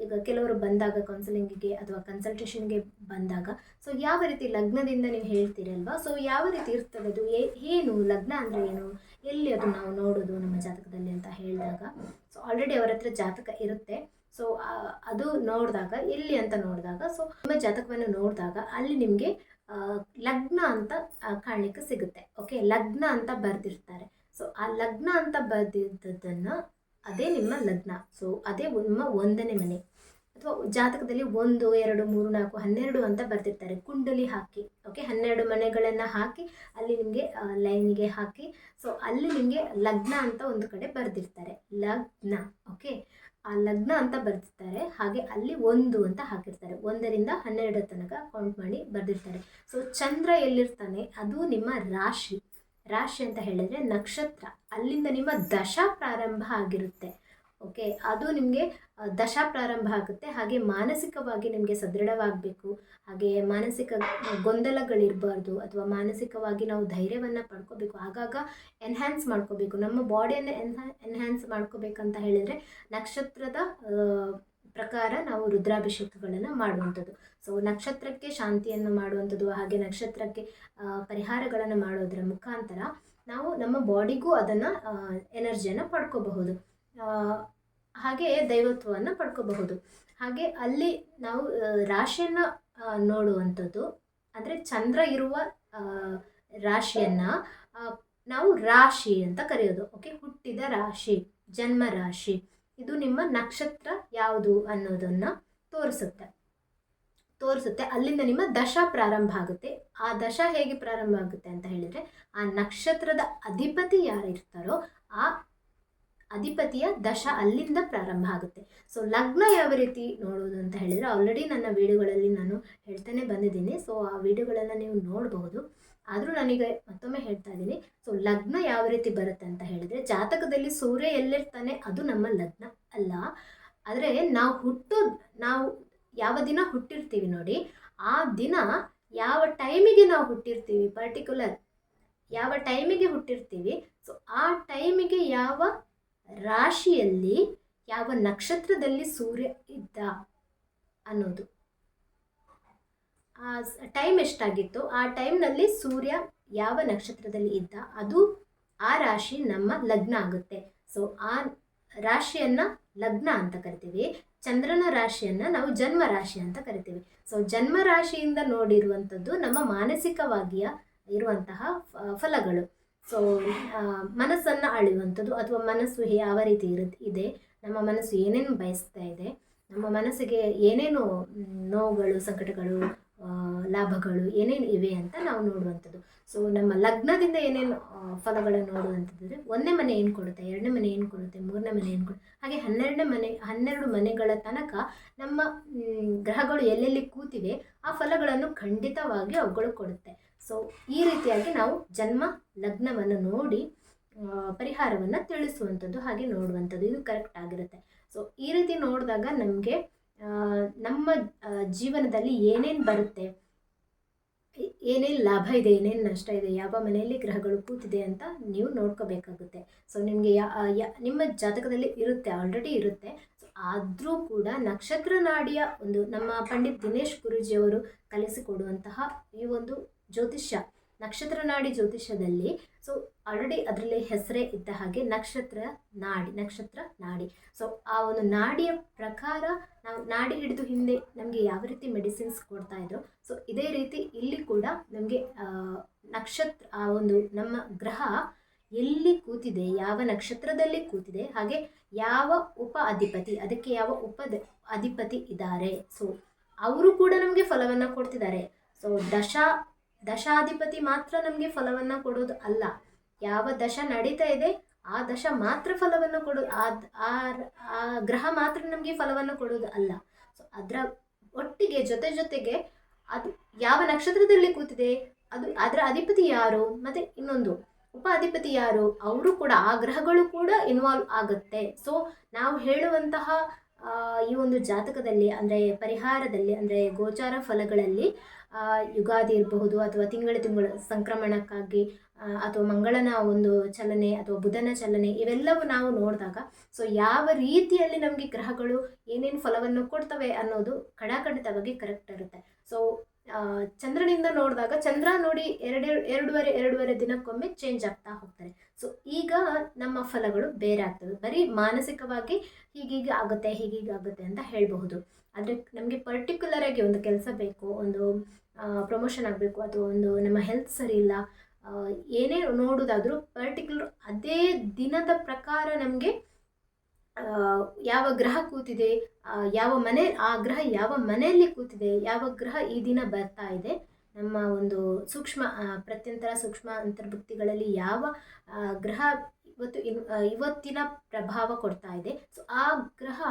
A: ಈಗ ಕೆಲವರು ಬಂದಾಗ ಕೌನ್ಸಿಲಿಂಗಿಗೆ ಅಥವಾ ಕನ್ಸಲ್ಟೇಷನ್ಗೆ ಬಂದಾಗ ಸೊ ಯಾವ ರೀತಿ ಲಗ್ನದಿಂದ ನೀವು ಹೇಳ್ತೀರಲ್ವಾ? ಸೊ ಯಾವ ರೀತಿ ಇರ್ತದೆ ಅದು? ಏನು? ಲಗ್ನ ಅಂದರೆ ಏನು? ಎಲ್ಲಿ ಅದು ನಾವು ನೋಡೋದು ನಮ್ಮ ಜಾತಕದಲ್ಲಿ ಅಂತ ಹೇಳಿದಾಗ ಸೊ ಆಲ್ರೆಡಿ ಅವರ ಹತ್ರ ಜಾತಕ ಇರುತ್ತೆ. ಸೊ ಅದು ನೋಡಿದಾಗ, ಎಲ್ಲಿ ಅಂತ ನೋಡಿದಾಗ ಸೊ ನಿಮ್ಮ ಜಾತಕವನ್ನು ನೋಡಿದಾಗ ಅಲ್ಲಿ ನಿಮಗೆ ಲಗ್ನ ಅಂತ ಕಾಣಲಿಕ್ಕೆ ಸಿಗುತ್ತೆ. ಓಕೆ ಲಗ್ನ ಅಂತ ಬರೆದಿರ್ತಾರೆ. ಸೊ ಆ ಲಗ್ನ ಅಂತ ಬರೆದಿದ್ದನ್ನು ಅದೇ ನಿಮ್ಮ ಲಗ್ನ. ಸೊ ಅದೇ ನಿಮ್ಮ ಒಂದನೇ ಮನೆ. ಅಥವಾ ಜಾತಕದಲ್ಲಿ ಒಂದು, ಎರಡು, ಮೂರು, ನಾಲ್ಕು, ಹನ್ನೆರಡು ಅಂತ ಬರ್ತಿರ್ತಾರೆ. ಕುಂಡಲಿ ಹಾಕಿ. ಓಕೆ ಹನ್ನೆರಡು ಮನೆಗಳನ್ನು ಹಾಕಿ, ಅಲ್ಲಿ ನಿಮಗೆ ಲೈನಿಗೆ ಹಾಕಿ. ಸೊ ಅಲ್ಲಿ ನಿಮಗೆ ಲಗ್ನ ಅಂತ ಒಂದು ಕಡೆ ಬರೆದಿರ್ತಾರೆ. ಲಗ್ನ. ಓಕೆ ಆ ಲಗ್ನ ಅಂತ ಬರ್ದಿರ್ತಾರೆ. ಹಾಗೆ ಅಲ್ಲಿ ಒಂದು ಅಂತ ಹಾಕಿರ್ತಾರೆ. ಒಂದರಿಂದ ಹನ್ನೆರಡು ತನಕ ಕೌಂಟ್ ಮಾಡಿ ಬರೆದಿರ್ತಾರೆ. ಸೊ ಚಂದ್ರ ಎಲ್ಲಿರ್ತಾನೆ? ಅದು ನಿಮ್ಮ ರಾಶಿ. ರಾಶಿ ಅಂತ ಹೇಳಿದ್ರೆ ನಕ್ಷತ್ರ. ಅಲ್ಲಿಂದ ನಿಮ್ಮ ದಶ ಪ್ರಾರಂಭ ಆಗಿರುತ್ತೆ. ಓಕೆ ಅದು ನಿಮಗೆ ದಶ ಪ್ರಾರಂಭ ಆಗುತ್ತೆ. ಹಾಗೆ ಮಾನಸಿಕವಾಗಿ ನಿಮಗೆ ಸದೃಢವಾಗಬೇಕು. ಹಾಗೆ ಮಾನಸಿಕ ಗೊಂದಲಗಳಿರಬಾರ್ದು ಅಥವಾ ಮಾನಸಿಕವಾಗಿ ನಾವು ಧೈರ್ಯವನ್ನು ಪಡ್ಕೋಬೇಕು. ಆಗಾಗ ಎನ್ಹ್ಯಾನ್ಸ್ ಮಾಡ್ಕೋಬೇಕು. ನಮ್ಮ ಬಾಡಿಯನ್ನು ಎನ್ಹ್ಯಾ ಎನ್ಹ್ಯಾನ್ಸ್ ಮಾಡ್ಕೋಬೇಕಂತ ಹೇಳಿದರೆ ನಕ್ಷತ್ರದ ಪ್ರಕಾರ ನಾವು ರುದ್ರಾಭಿಷೇಕಗಳನ್ನು ಮಾಡುವಂಥದ್ದು. ಸೊ ನಕ್ಷತ್ರಕ್ಕೆ ಶಾಂತಿಯನ್ನು ಮಾಡುವಂಥದ್ದು, ಹಾಗೆ ನಕ್ಷತ್ರಕ್ಕೆ ಪರಿಹಾರಗಳನ್ನು ಮಾಡೋದರ ಮುಖಾಂತರ ನಾವು ನಮ್ಮ ಬಾಡಿಗೂ ಅದನ್ನು ಎನರ್ಜಿಯನ್ನು ಪಡ್ಕೋಬಹುದು. ಹಾಗೆ ದೈವತ್ವವನ್ನು ಪಡ್ಕೋಬಹುದು. ಹಾಗೆ ಅಲ್ಲಿ ನಾವು ರಾಶಿಯನ್ನು ನೋಡುವಂಥದ್ದು, ಅಂದರೆ ಚಂದ್ರ ಇರುವ ರಾಶಿಯನ್ನು ನಾವು ರಾಶಿ ಅಂತ ಕರೆಯೋದು. ಓಕೆ ಹುಟ್ಟಿದ ರಾಶಿ, ಜನ್ಮ ರಾಶಿ. ಇದು ನಿಮ್ಮ ನಕ್ಷತ್ರ ಯಾವುದು ಅನ್ನೋದನ್ನು ತೋರಿಸುತ್ತೆ. ತೋರಿಸುತ್ತೆ. ಅಲ್ಲಿಂದ ನಿಮ್ಮ ದಶ ಪ್ರಾರಂಭ ಆಗುತ್ತೆ. ಆ ದಶ ಹೇಗೆ ಪ್ರಾರಂಭ ಆಗುತ್ತೆ ಅಂತ ಹೇಳಿದರೆ, ಆ ನಕ್ಷತ್ರದ ಅಧಿಪತಿ ಯಾರು ಇರ್ತಾರೋ ಆ ಅಧಿಪತಿಯ ದಶ ಅಲ್ಲಿಂದ ಪ್ರಾರಂಭ ಆಗುತ್ತೆ. ಸೊ, ಲಗ್ನ ಯಾವ ರೀತಿ ನೋಡೋದು ಅಂತ ಹೇಳಿದರೆ ಆಲ್ರೆಡಿ ನನ್ನ ವಿಡಿಯೋಗಳಲ್ಲಿ ನಾನು ಹೇಳ್ತಾನೆ ಬಂದಿದ್ದೀನಿ. ಸೊ, ಆ ವಿಡಿಯೋಗಳನ್ನು ನೀವು ನೋಡಬಹುದು ಆದರೂ ನಾನೀಗ ಮತ್ತೊಮ್ಮೆ ಹೇಳ್ತಾ ಇದ್ದೀನಿ. ಸೊ ಲಗ್ನ ಯಾವ ರೀತಿ ಬರುತ್ತೆ ಅಂತ ಹೇಳಿದ್ರೆ, ಜಾತಕದಲ್ಲಿ ಸೂರ್ಯ ಎಲ್ಲಿರ್ತಾನೆ ಅದು ನಮ್ಮ ಲಗ್ನ ಅಲ್ಲ. ಆದರೆ ನಾವು ಹುಟ್ಟೋ ನಾವು ಯಾವ ದಿನ ಹುಟ್ಟಿರ್ತೀವಿ ನೋಡಿ, ಆ ದಿನ ಯಾವ ಟೈಮಿಗೆ ನಾವು ಹುಟ್ಟಿರ್ತೀವಿ ಪರ್ಟಿಕ್ಯುಲರ್ ಯಾವ ಟೈಮಿಗೆ ಹುಟ್ಟಿರ್ತೀವಿ? ಸೊ ಆ ಟೈಮಿಗೆ ಯಾವ ರಾಶಿಯಲ್ಲಿ, ಯಾವ ನಕ್ಷತ್ರದಲ್ಲಿ ಸೂರ್ಯ ಇದ್ದ ಅನ್ನೋದು. ಟೈಮ್ ಎಷ್ಟಾಗಿತ್ತು ಆ ಟೈಮ್ನಲ್ಲಿ ಸೂರ್ಯ ಯಾವ ನಕ್ಷತ್ರದಲ್ಲಿ ಇದ್ದ ಅದು ಆ ರಾಶಿ ನಮ್ಮ ಲಗ್ನ ಆಗುತ್ತೆ. ಸೊ ಆ ರಾಶಿಯನ್ನು ಲಗ್ನ ಅಂತ ಕರಿತೀವಿ ಚಂದ್ರನ ರಾಶಿಯನ್ನು ನಾವು ಜನ್ಮ ರಾಶಿ ಅಂತ ಕರಿತೀವಿ. ಸೊ ಜನ್ಮ ರಾಶಿಯಿಂದ ನೋಡಿರುವಂಥದ್ದು ನಮ್ಮ ಮಾನಸಿಕವಾಗಿಯ ಇರುವಂತಹ ಫಲಗಳು. ಸೊ ಮನಸ್ಸನ್ನು ಅಳೆಯುವಂಥದ್ದು ಅಥವಾ ಮನಸ್ಸು ಯಾವ ರೀತಿ ಇರು ಇದೆ ನಮ್ಮ ಮನಸ್ಸು ಏನೇನು ಬಯಸ್ತಾ ಇದೆ ನಮ್ಮ ಮನಸ್ಸಿಗೆ ಏನೇನು ನೋವುಗಳು ಸಂಕಟಗಳು ಆ, ಲಾಭಗಳು ಏನೇನು ಇವೆ ಅಂತ ನಾವು ನೋಡುವಂಥದ್ದು. ಸೊ ನಮ್ಮ ಲಗ್ನದಿಂದ ಏನೇನು ಫಲಗಳನ್ನು ನೋಡುವಂಥದ್ದು ಒಂದನೇ ಮನೆ ಏನು ಕೊಡುತ್ತೆ, ಎರಡನೇ ಮನೆ ಏನು ಕೊಡುತ್ತೆ, ಮೂರನೇ ಮನೆ ಏನು ಕೊಡುತ್ತೆ, ಹಾಗೆ ಹನ್ನೆರಡನೇ ಮನೆ, ಹನ್ನೆರಡು ಮನೆಗಳ ತನಕ ನಮ್ಮ ಗ್ರಹಗಳು ಎಲ್ಲೆಲ್ಲಿ ಕೂತಿವೆ, ಆ ಫಲಗಳನ್ನು ಖಂಡಿತವಾಗಿ ಅವುಗಳು ಕೊಡುತ್ತೆ. ಸೊ ಈ ರೀತಿಯಾಗಿ ನಾವು ಜನ್ಮ, ಲಗ್ನವನ್ನು ನೋಡಿ ಪರಿಹಾರವನ್ನು ತಿಳಿಸುವಂಥದ್ದು ಹಾಗೆ ನೋಡುವಂಥದ್ದು. ಇದು ಕರೆಕ್ಟ್ ಆಗಿರುತ್ತೆ. ಸೊ ಈ ರೀತಿ ನೋಡಿದಾಗ ನಮಗೆ ನಮ್ಮ ಜೀವನದಲ್ಲಿ ಏನೇನು ಬರುತ್ತೆ? ಏನೇನು ಲಾಭ ಇದೆ, ಏನೇನು ನಷ್ಟ ಇದೆ, ಯಾವ ಮನೆಯಲ್ಲಿ ಗ್ರಹಗಳು ಕೂತಿದೆ ಅಂತ ನೀವು ನೋಡ್ಕೋಬೇಕಾಗುತ್ತೆ. ಸೊ ನಿಮಗೆ ನಿಮ್ಮ ಜಾತಕದಲ್ಲಿ ಇರುತ್ತೆ ಆಲ್ರೆಡಿ ಇರುತ್ತೆ. ಸೊ ಆದರೂ ಕೂಡ ನಕ್ಷತ್ರ ನಾಡಿಯ ಒಂದು ನಮ್ಮ ಪಂಡಿತ್ ದಿನೇಶ್ ಗುರೂಜಿಯವರು ಕಲಿಸಿಕೊಡುವಂತಹ ಈ ಒಂದು ಜ್ಯೋತಿಷ್ಯ. ನಕ್ಷತ್ರ ನಾಡಿ ಜ್ಯೋತಿಷ್ಯದಲ್ಲಿ ಸೊ ಆಲ್ರೆಡಿ ಅದರಲ್ಲಿ ಹೆಸರೇ ಇದ್ದ ಹಾಗೆ ನಕ್ಷತ್ರ ನಾಡಿ ನಕ್ಷತ್ರ ನಾಡಿ. ಸೊ ಆ ಒಂದು ನಾಡಿಯ ಪ್ರಕಾರ ನಾವು ನಾಡಿ ಹಿಡಿದು ಹಿಂದೆ ನಮಗೆ ಯಾವ ರೀತಿ ಮೆಡಿಸಿನ್ಸ್ ಕೊಡ್ತಾ ಇದ್ರು ಸೊ ಇದೇ ರೀತಿ ಇಲ್ಲಿ ಕೂಡ ನಮಗೆ ನಕ್ಷತ್ರ, ಆ ಒಂದು ನಮ್ಮ ಗ್ರಹ ಎಲ್ಲಿ ಕೂತಿದೆ, ಯಾವ ನಕ್ಷತ್ರದಲ್ಲಿ ಕೂತಿದೆ, ಹಾಗೆ ಯಾವ ಉಪ ಅಧಿಪತಿ, ಅದಕ್ಕೆ ಯಾವ ಉಪ ಅಧಿಪತಿ ಇದ್ದಾರೆ. ಸೊ ಅವರು ಕೂಡ ನಮಗೆ ಫಲವನ್ನು ಕೊಡ್ತಿದ್ದಾರೆ. ಸೊ ದಶಾ ದಶಾಧಿಪತಿ ಮಾತ್ರ ನಮಗೆ ಫಲವನ್ನು ಕೊಡೋದು ಅಲ್ಲ. ಯಾವ ದಶ ನಡೀತಾ ಇದೆ, ಆ ದಶ ಮಾತ್ರ ಫಲವನ್ನು ಕೊಡೋದು ಆ ಗ್ರಹ ಮಾತ್ರ ನಮಗೆ ಫಲವನ್ನು ಕೊಡೋದು ಅಲ್ಲ. ಸೊ ಅದರ ಒಟ್ಟಿಗೆ ಜೊತೆ ಜೊತೆಗೆ ಅದು ಯಾವ ನಕ್ಷತ್ರದಲ್ಲಿ ಕೂತಿದೆ, ಅದು ಅದರ ಅಧಿಪತಿ ಯಾರು, ಮತ್ತು ಇನ್ನೊಂದು ಉಪ ಅಧಿಪತಿ ಯಾರು, ಅವರು ಕೂಡ ಆ ಗ್ರಹಗಳು ಕೂಡ ಇನ್ವಾಲ್ವ್ ಆಗುತ್ತೆ. ಸೊ ನಾವು ಹೇಳುವಂತಹ ಈ ಒಂದು ಜಾತಕದಲ್ಲಿ ಅಂದರೆ ಪರಿಹಾರದಲ್ಲಿ ಅಂದರೆ ಗೋಚಾರ ಫಲಗಳಲ್ಲಿ ಯುಗಾದಿ ಇರಬಹುದು ಅಥವಾ ತಿಂಗಳ ತಿಂಗಳ ಸಂಕ್ರಮಣಕ್ಕಾಗಿ ಅಥವಾ ಮಂಗಳನ ಒಂದು ಚಲನೆ ಅಥವಾ ಬುಧನ ಚಲನೆ ಇವೆಲ್ಲವೂ ನಾವು ನೋಡಿದಾಗ ಸೊ ಯಾವ ರೀತಿಯಲ್ಲಿ ನಮಗೆ ಗ್ರಹಗಳು ಏನೇನು ಫಲವನ್ನು ಕೊಡ್ತವೆ ಅನ್ನೋದು ಕಡಾಖಂಡಿತವಾಗಿ ಕರೆಕ್ಟ್ ಇರುತ್ತೆ. ಸೊ ಚಂದ್ರನಿಂದ ನೋಡಿದಾಗ ಚಂದ್ರ ನೋಡಿ ಎರಡು, ಎರಡೂವರೆ ಎರಡೂವರೆ ದಿನಕ್ಕೊಮ್ಮೆ ಚೇಂಜ್ ಆಗ್ತಾ ಹೋಗ್ತಾರೆ. ಸೊ ಈಗ ನಮ್ಮ ಫಲಗಳು ಬೇರೆ ಆಗ್ತವೆ. ಬರೀ ಮಾನಸಿಕವಾಗಿ ಹೀಗೀಗ ಆಗುತ್ತೆ ಹೀಗೀಗ ಆಗುತ್ತೆ ಅಂತ ಹೇಳಬಹುದು. ಆದರೆ ನಮಗೆ ಪರ್ಟಿಕ್ಯುಲರ್ ಆಗಿ ಒಂದು ಕೆಲಸ ಬೇಕು, ಒಂದು ಪ್ರಮೋಷನ್ ಆಗಬೇಕು. ಅಥವಾ ಒಂದು ನಮ್ಮ ಹೆಲ್ತ್ ಸರಿ ಇಲ್ಲ. ಏನೇ ನೋಡೋದಾದರೂ ಪರ್ಟಿಕ್ಯುಲರ್ ಅದೇ ದಿನದ ಪ್ರಕಾರ ನಮಗೆ ಯಾವ ಗ್ರಹ ಕೂತಿದೆ ಯಾವ ಮನೆ, ಆ ಗ್ರಹ ಯಾವ ಮನೆಯಲ್ಲಿ ಕೂತಿದೆ, ಯಾವ ಗ್ರಹ ಈ ದಿನ ಬರ್ತಾ ಇದೆ, ನಮ್ಮ ಒಂದು ಸೂಕ್ಷ್ಮ ಪ್ರತ್ಯಂತರ ಸೂಕ್ಷ್ಮ ಅಂತರ್ಭುಕ್ತಿಗಳಲ್ಲಿ ಯಾವ ಗ್ರಹ ಇವತ್ತು ಇವತ್ತಿನ ಪ್ರಭಾವ ಕೊಡ್ತಾ ಇದೆ. ಸೊ ಆ ಗ್ರಹ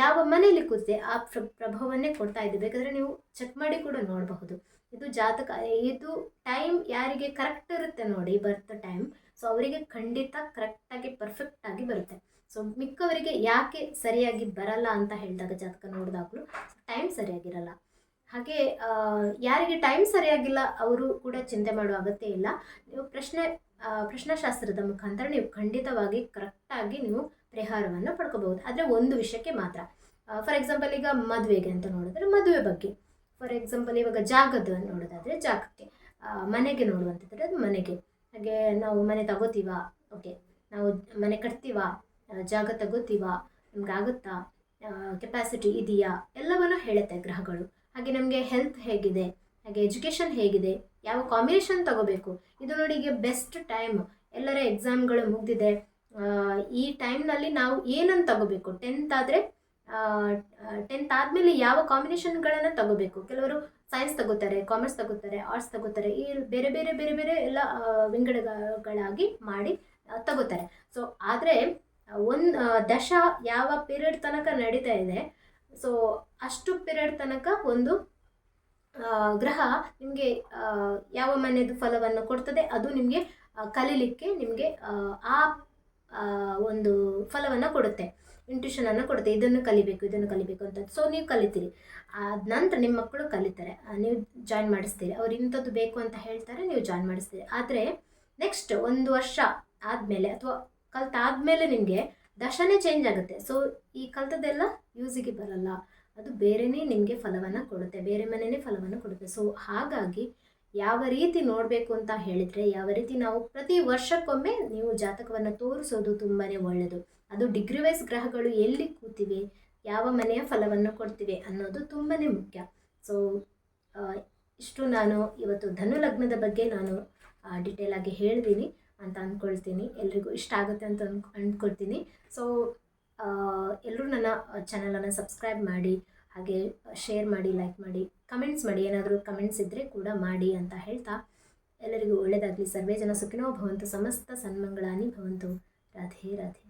A: ಯಾವ ಮನೆಯಲ್ಲಿ ಕೂತಿದೆ, ಆ ಪ್ರ ಪ್ರಭಾವನ್ನೇ ಕೊಡ್ತಾ ಇದೆ. ಬೇಕಾದರೆ ನೀವು ಚೆಕ್ ಮಾಡಿ ಕೂಡ ನೋಡಬಹುದು. ಇದು ಜಾತಕ, ಇದು ಟೈಮ್ ಯಾರಿಗೆ ಕರೆಕ್ಟ್ ಇರುತ್ತೆ ನೋಡಿ ಬರ್ತ್ ಟೈಮ್ ಸೊ ಅವರಿಗೆ ಖಂಡಿತ ಕರೆಕ್ಟಾಗಿ ಪರ್ಫೆಕ್ಟಾಗಿ ಬರುತ್ತೆ. ಸೊ ಮಿಕ್ಕವರಿಗೆ ಯಾಕೆ ಸರಿಯಾಗಿ ಬರಲ್ಲ ಅಂತ ಹೇಳಿದಾಗ ಜಾತಕ ನೋಡಿದಾಗಲೂ ಟೈಮ್ ಸರಿಯಾಗಿರಲ್ಲ. ಹಾಗೆ ಯಾರಿಗೆ ಟೈಮ್ ಸರಿಯಾಗಿಲ್ಲ, ಅವರು ಕೂಡ ಚಿಂತೆ ಮಾಡುವ ಅಗತ್ಯ ಇಲ್ಲ. ನೀವು ಪ್ರಶ್ನೆ ಪ್ರಶ್ನಾಶಾಸ್ತ್ರದ ಮುಖಾಂತರ ನೀವು ಖಂಡಿತವಾಗಿ ಕರೆಕ್ಟಾಗಿ ನೀವು ಪರಿಹಾರವನ್ನು ಪಡ್ಕೋಬಹುದು. ಆದರೆ ಒಂದು ವಿಷಯಕ್ಕೆ ಮಾತ್ರ. ಫಾರ್ ಎಕ್ಸಾಂಪಲ್ ಈಗ ಮದುವೆಗೆ ಅಂತ ನೋಡಿದ್ರೆ ಮದುವೆ ಬಗ್ಗೆ. ಫಾರ್ ಎಕ್ಸಾಂಪಲ್ ಇವಾಗ ಜಾಗದ ನೋಡೋದಾದರೆ ಜಾಗಕ್ಕೆ. ಮನೆಗೆ ನೋಡುವಂಥದ್ದು ಅದು ಮನೆಗೆ. ಹಾಗೆ ನಾವು ಮನೆ ತಗೋತೀವಾ? ಓಕೆ ನಾವು ಮನೆ ಕಟ್ತೀವಾ? ಜಾಗ ತಗೋತೀವಾ? ನಮ್ಗೆ ಆಗುತ್ತಾ? ಕೆಪಾಸಿಟಿ ಇದೆಯಾ? ಎಲ್ಲವನ್ನು ಹೇಳುತ್ತೆ ಗ್ರಹಗಳು. ಹಾಗೆ ನಮಗೆ ಹೆಲ್ತ್ ಹೇಗಿದೆ? ಹಾಗೆ ಎಜುಕೇಷನ್ ಹೇಗಿದೆ? ಯಾವ ಕಾಂಬಿನೇಷನ್ ತಗೋಬೇಕು? ಇದು ನೋಡಿ ಈಗ ಬೆಸ್ಟ್ ಟೈಮ್ ಎಲ್ಲರ ಎಕ್ಸಾಮ್ಗಳು ಮುಗಿದಿದೆ. ಈ ಟೈಮ್ನಲ್ಲಿ ನಾವು ಏನನ್ನು ತಗೋಬೇಕು? ಟೆಂತ್ ಆದರೆ ಟೆಂತ್ ಆದಮೇಲೆ ಯಾವ ಕಾಂಬಿನೇಷನ್ಗಳನ್ನು ತಗೋಬೇಕು? ಕೆಲವರು ಸೈನ್ಸ್ ತಗೋತಾರೆ ಕಾಮರ್ಸ್ ತಗೋತಾರೆ ಆರ್ಟ್ಸ್ ತಗೋತಾರೆ, ಈ ಬೇರೆ ಬೇರೆ ಬೇರೆ ಬೇರೆ ಎಲ್ಲ ವಿಂಗಡಗಳಾಗಿ ಮಾಡಿ ತಗೋತಾರೆ. ಸೊ ಆದರೆ, ಒಂದು ದಶ ಯಾವ ಪೀರಿಯಡ್ ತನಕ ನಡೀತಾ ಇದೆ? ಸೊ ಅಷ್ಟು ಪೀರಿಯಡ್ ತನಕ ಒಂದು ಗ್ರಹ ನಿಮಗೆ ಯಾವ ಮನೆಯದು ಫಲವನ್ನು ಕೊಡ್ತದೆ ಅದು ನಿಮಗೆ ಕಲೀಲಿಕ್ಕೆ ನಿಮಗೆ, ಆ ಒಂದು ಫಲವನ್ನು ಕೊಡುತ್ತೆ. ಇಂಟ್ಯೂಷನನ್ನು ಕೊಡುತ್ತೆ. ಇದನ್ನು ಕಲಿಬೇಕು ಇದನ್ನು ಕಲಿಬೇಕು ಅಂತ. ಸೊ ನೀವು ಕಲಿತೀರಿ. ಆದ ನಂತರ ನಿಮ್ಮ ಮಕ್ಕಳು ಕಲಿತಾರೆ. ನೀವು ಜಾಯಿನ್ ಮಾಡಿಸ್ತೀರಿ. ಅವ್ರು ಇಂಥದ್ದು ಬೇಕು ಅಂತ ಹೇಳ್ತಾರೆ, ನೀವು ಜಾಯಿನ್ ಮಾಡಿಸ್ತೀರಿ. ಆದರೆ ನೆಕ್ಸ್ಟ್ ಒಂದು ವರ್ಷ ಆದಮೇಲೆ ಅಥವಾ ಕಲ್ತಾದ್ಮೇಲೆ ನಿಮಗೆ ದಶನೇ ಚೇಂಜ್ ಆಗುತ್ತೆ. ಸೊ ಈ ಕಲ್ತದ್ದೆಲ್ಲ ಯೂಸಿಗೆ ಬರಲ್ಲ. ಅದು ಬೇರೆನೇ ನಿಮಗೆ ಫಲವನ್ನು ಕೊಡುತ್ತೆ, ಬೇರೆ ಮನೆಯೇ ಫಲವನ್ನು ಕೊಡುತ್ತೆ. ಸೊ ಹಾಗಾಗಿ ಯಾವ ರೀತಿ ನೋಡಬೇಕು ಅಂತ ಹೇಳಿದರೆ, ಯಾವ ರೀತಿ ನಾವು ಪ್ರತಿ ವರ್ಷಕ್ಕೊಮ್ಮೆ ನೀವು ಜಾತಕವನ್ನು ತೋರಿಸೋದು ತುಂಬಾ ಒಳ್ಳೆಯದು ಅದು ಡಿಗ್ರಿ ವೈಸ್ ಗ್ರಹಗಳು ಎಲ್ಲಿ ಕೂತಿವೆ, ಯಾವ ಮನೆಯ ಫಲವನ್ನು ಕೊಡ್ತಿವೆ ಅನ್ನೋದು ತುಂಬಾ ಮುಖ್ಯ. ಸೊ ಇಷ್ಟು ನಾನು ಇವತ್ತು ಧನು ಲಗ್ನದ ಬಗ್ಗೆ ನಾನು ಡಿಟೇಲ್ ಆಗಿ ಹೇಳಿದ್ದೀನಿ ಅಂತ ಅಂದ್ಕೊಳ್ತೀನಿ ಎಲ್ರಿಗೂ ಇಷ್ಟ ಆಗುತ್ತೆ ಅಂತ ಅಂದ್ಕೊ ಅಂದ್ಕೊಳ್ತೀನಿ ಸೊ ಎಲ್ಲರೂ ನನ್ನ ಚಾನಲನ್ನು ಸಬ್ಸ್ಕ್ರೈಬ್ ಮಾಡಿ, ಹಾಗೆ ಶೇರ್ ಮಾಡಿ ಲೈಕ್ ಮಾಡಿ ಕಮೆಂಟ್ಸ್ ಮಾಡಿ, ಏನಾದರೂ ಕಮೆಂಟ್ಸ್ ಇದ್ದರೆ ಕೂಡ ಮಾಡಿ ಅಂತ ಹೇಳ್ತಾ ಎಲ್ಲರಿಗೂ ಒಳ್ಳೆಯದಾಗಲಿ ಸರ್ವೇ ಜನ ಸುಖಿನೋ ಭವಂತು, ಸಮಸ್ತ ಸನ್ಮಂಗಳಾನಿ ಭವಂತು. ರಾಧೇ, ರಾಧೆ.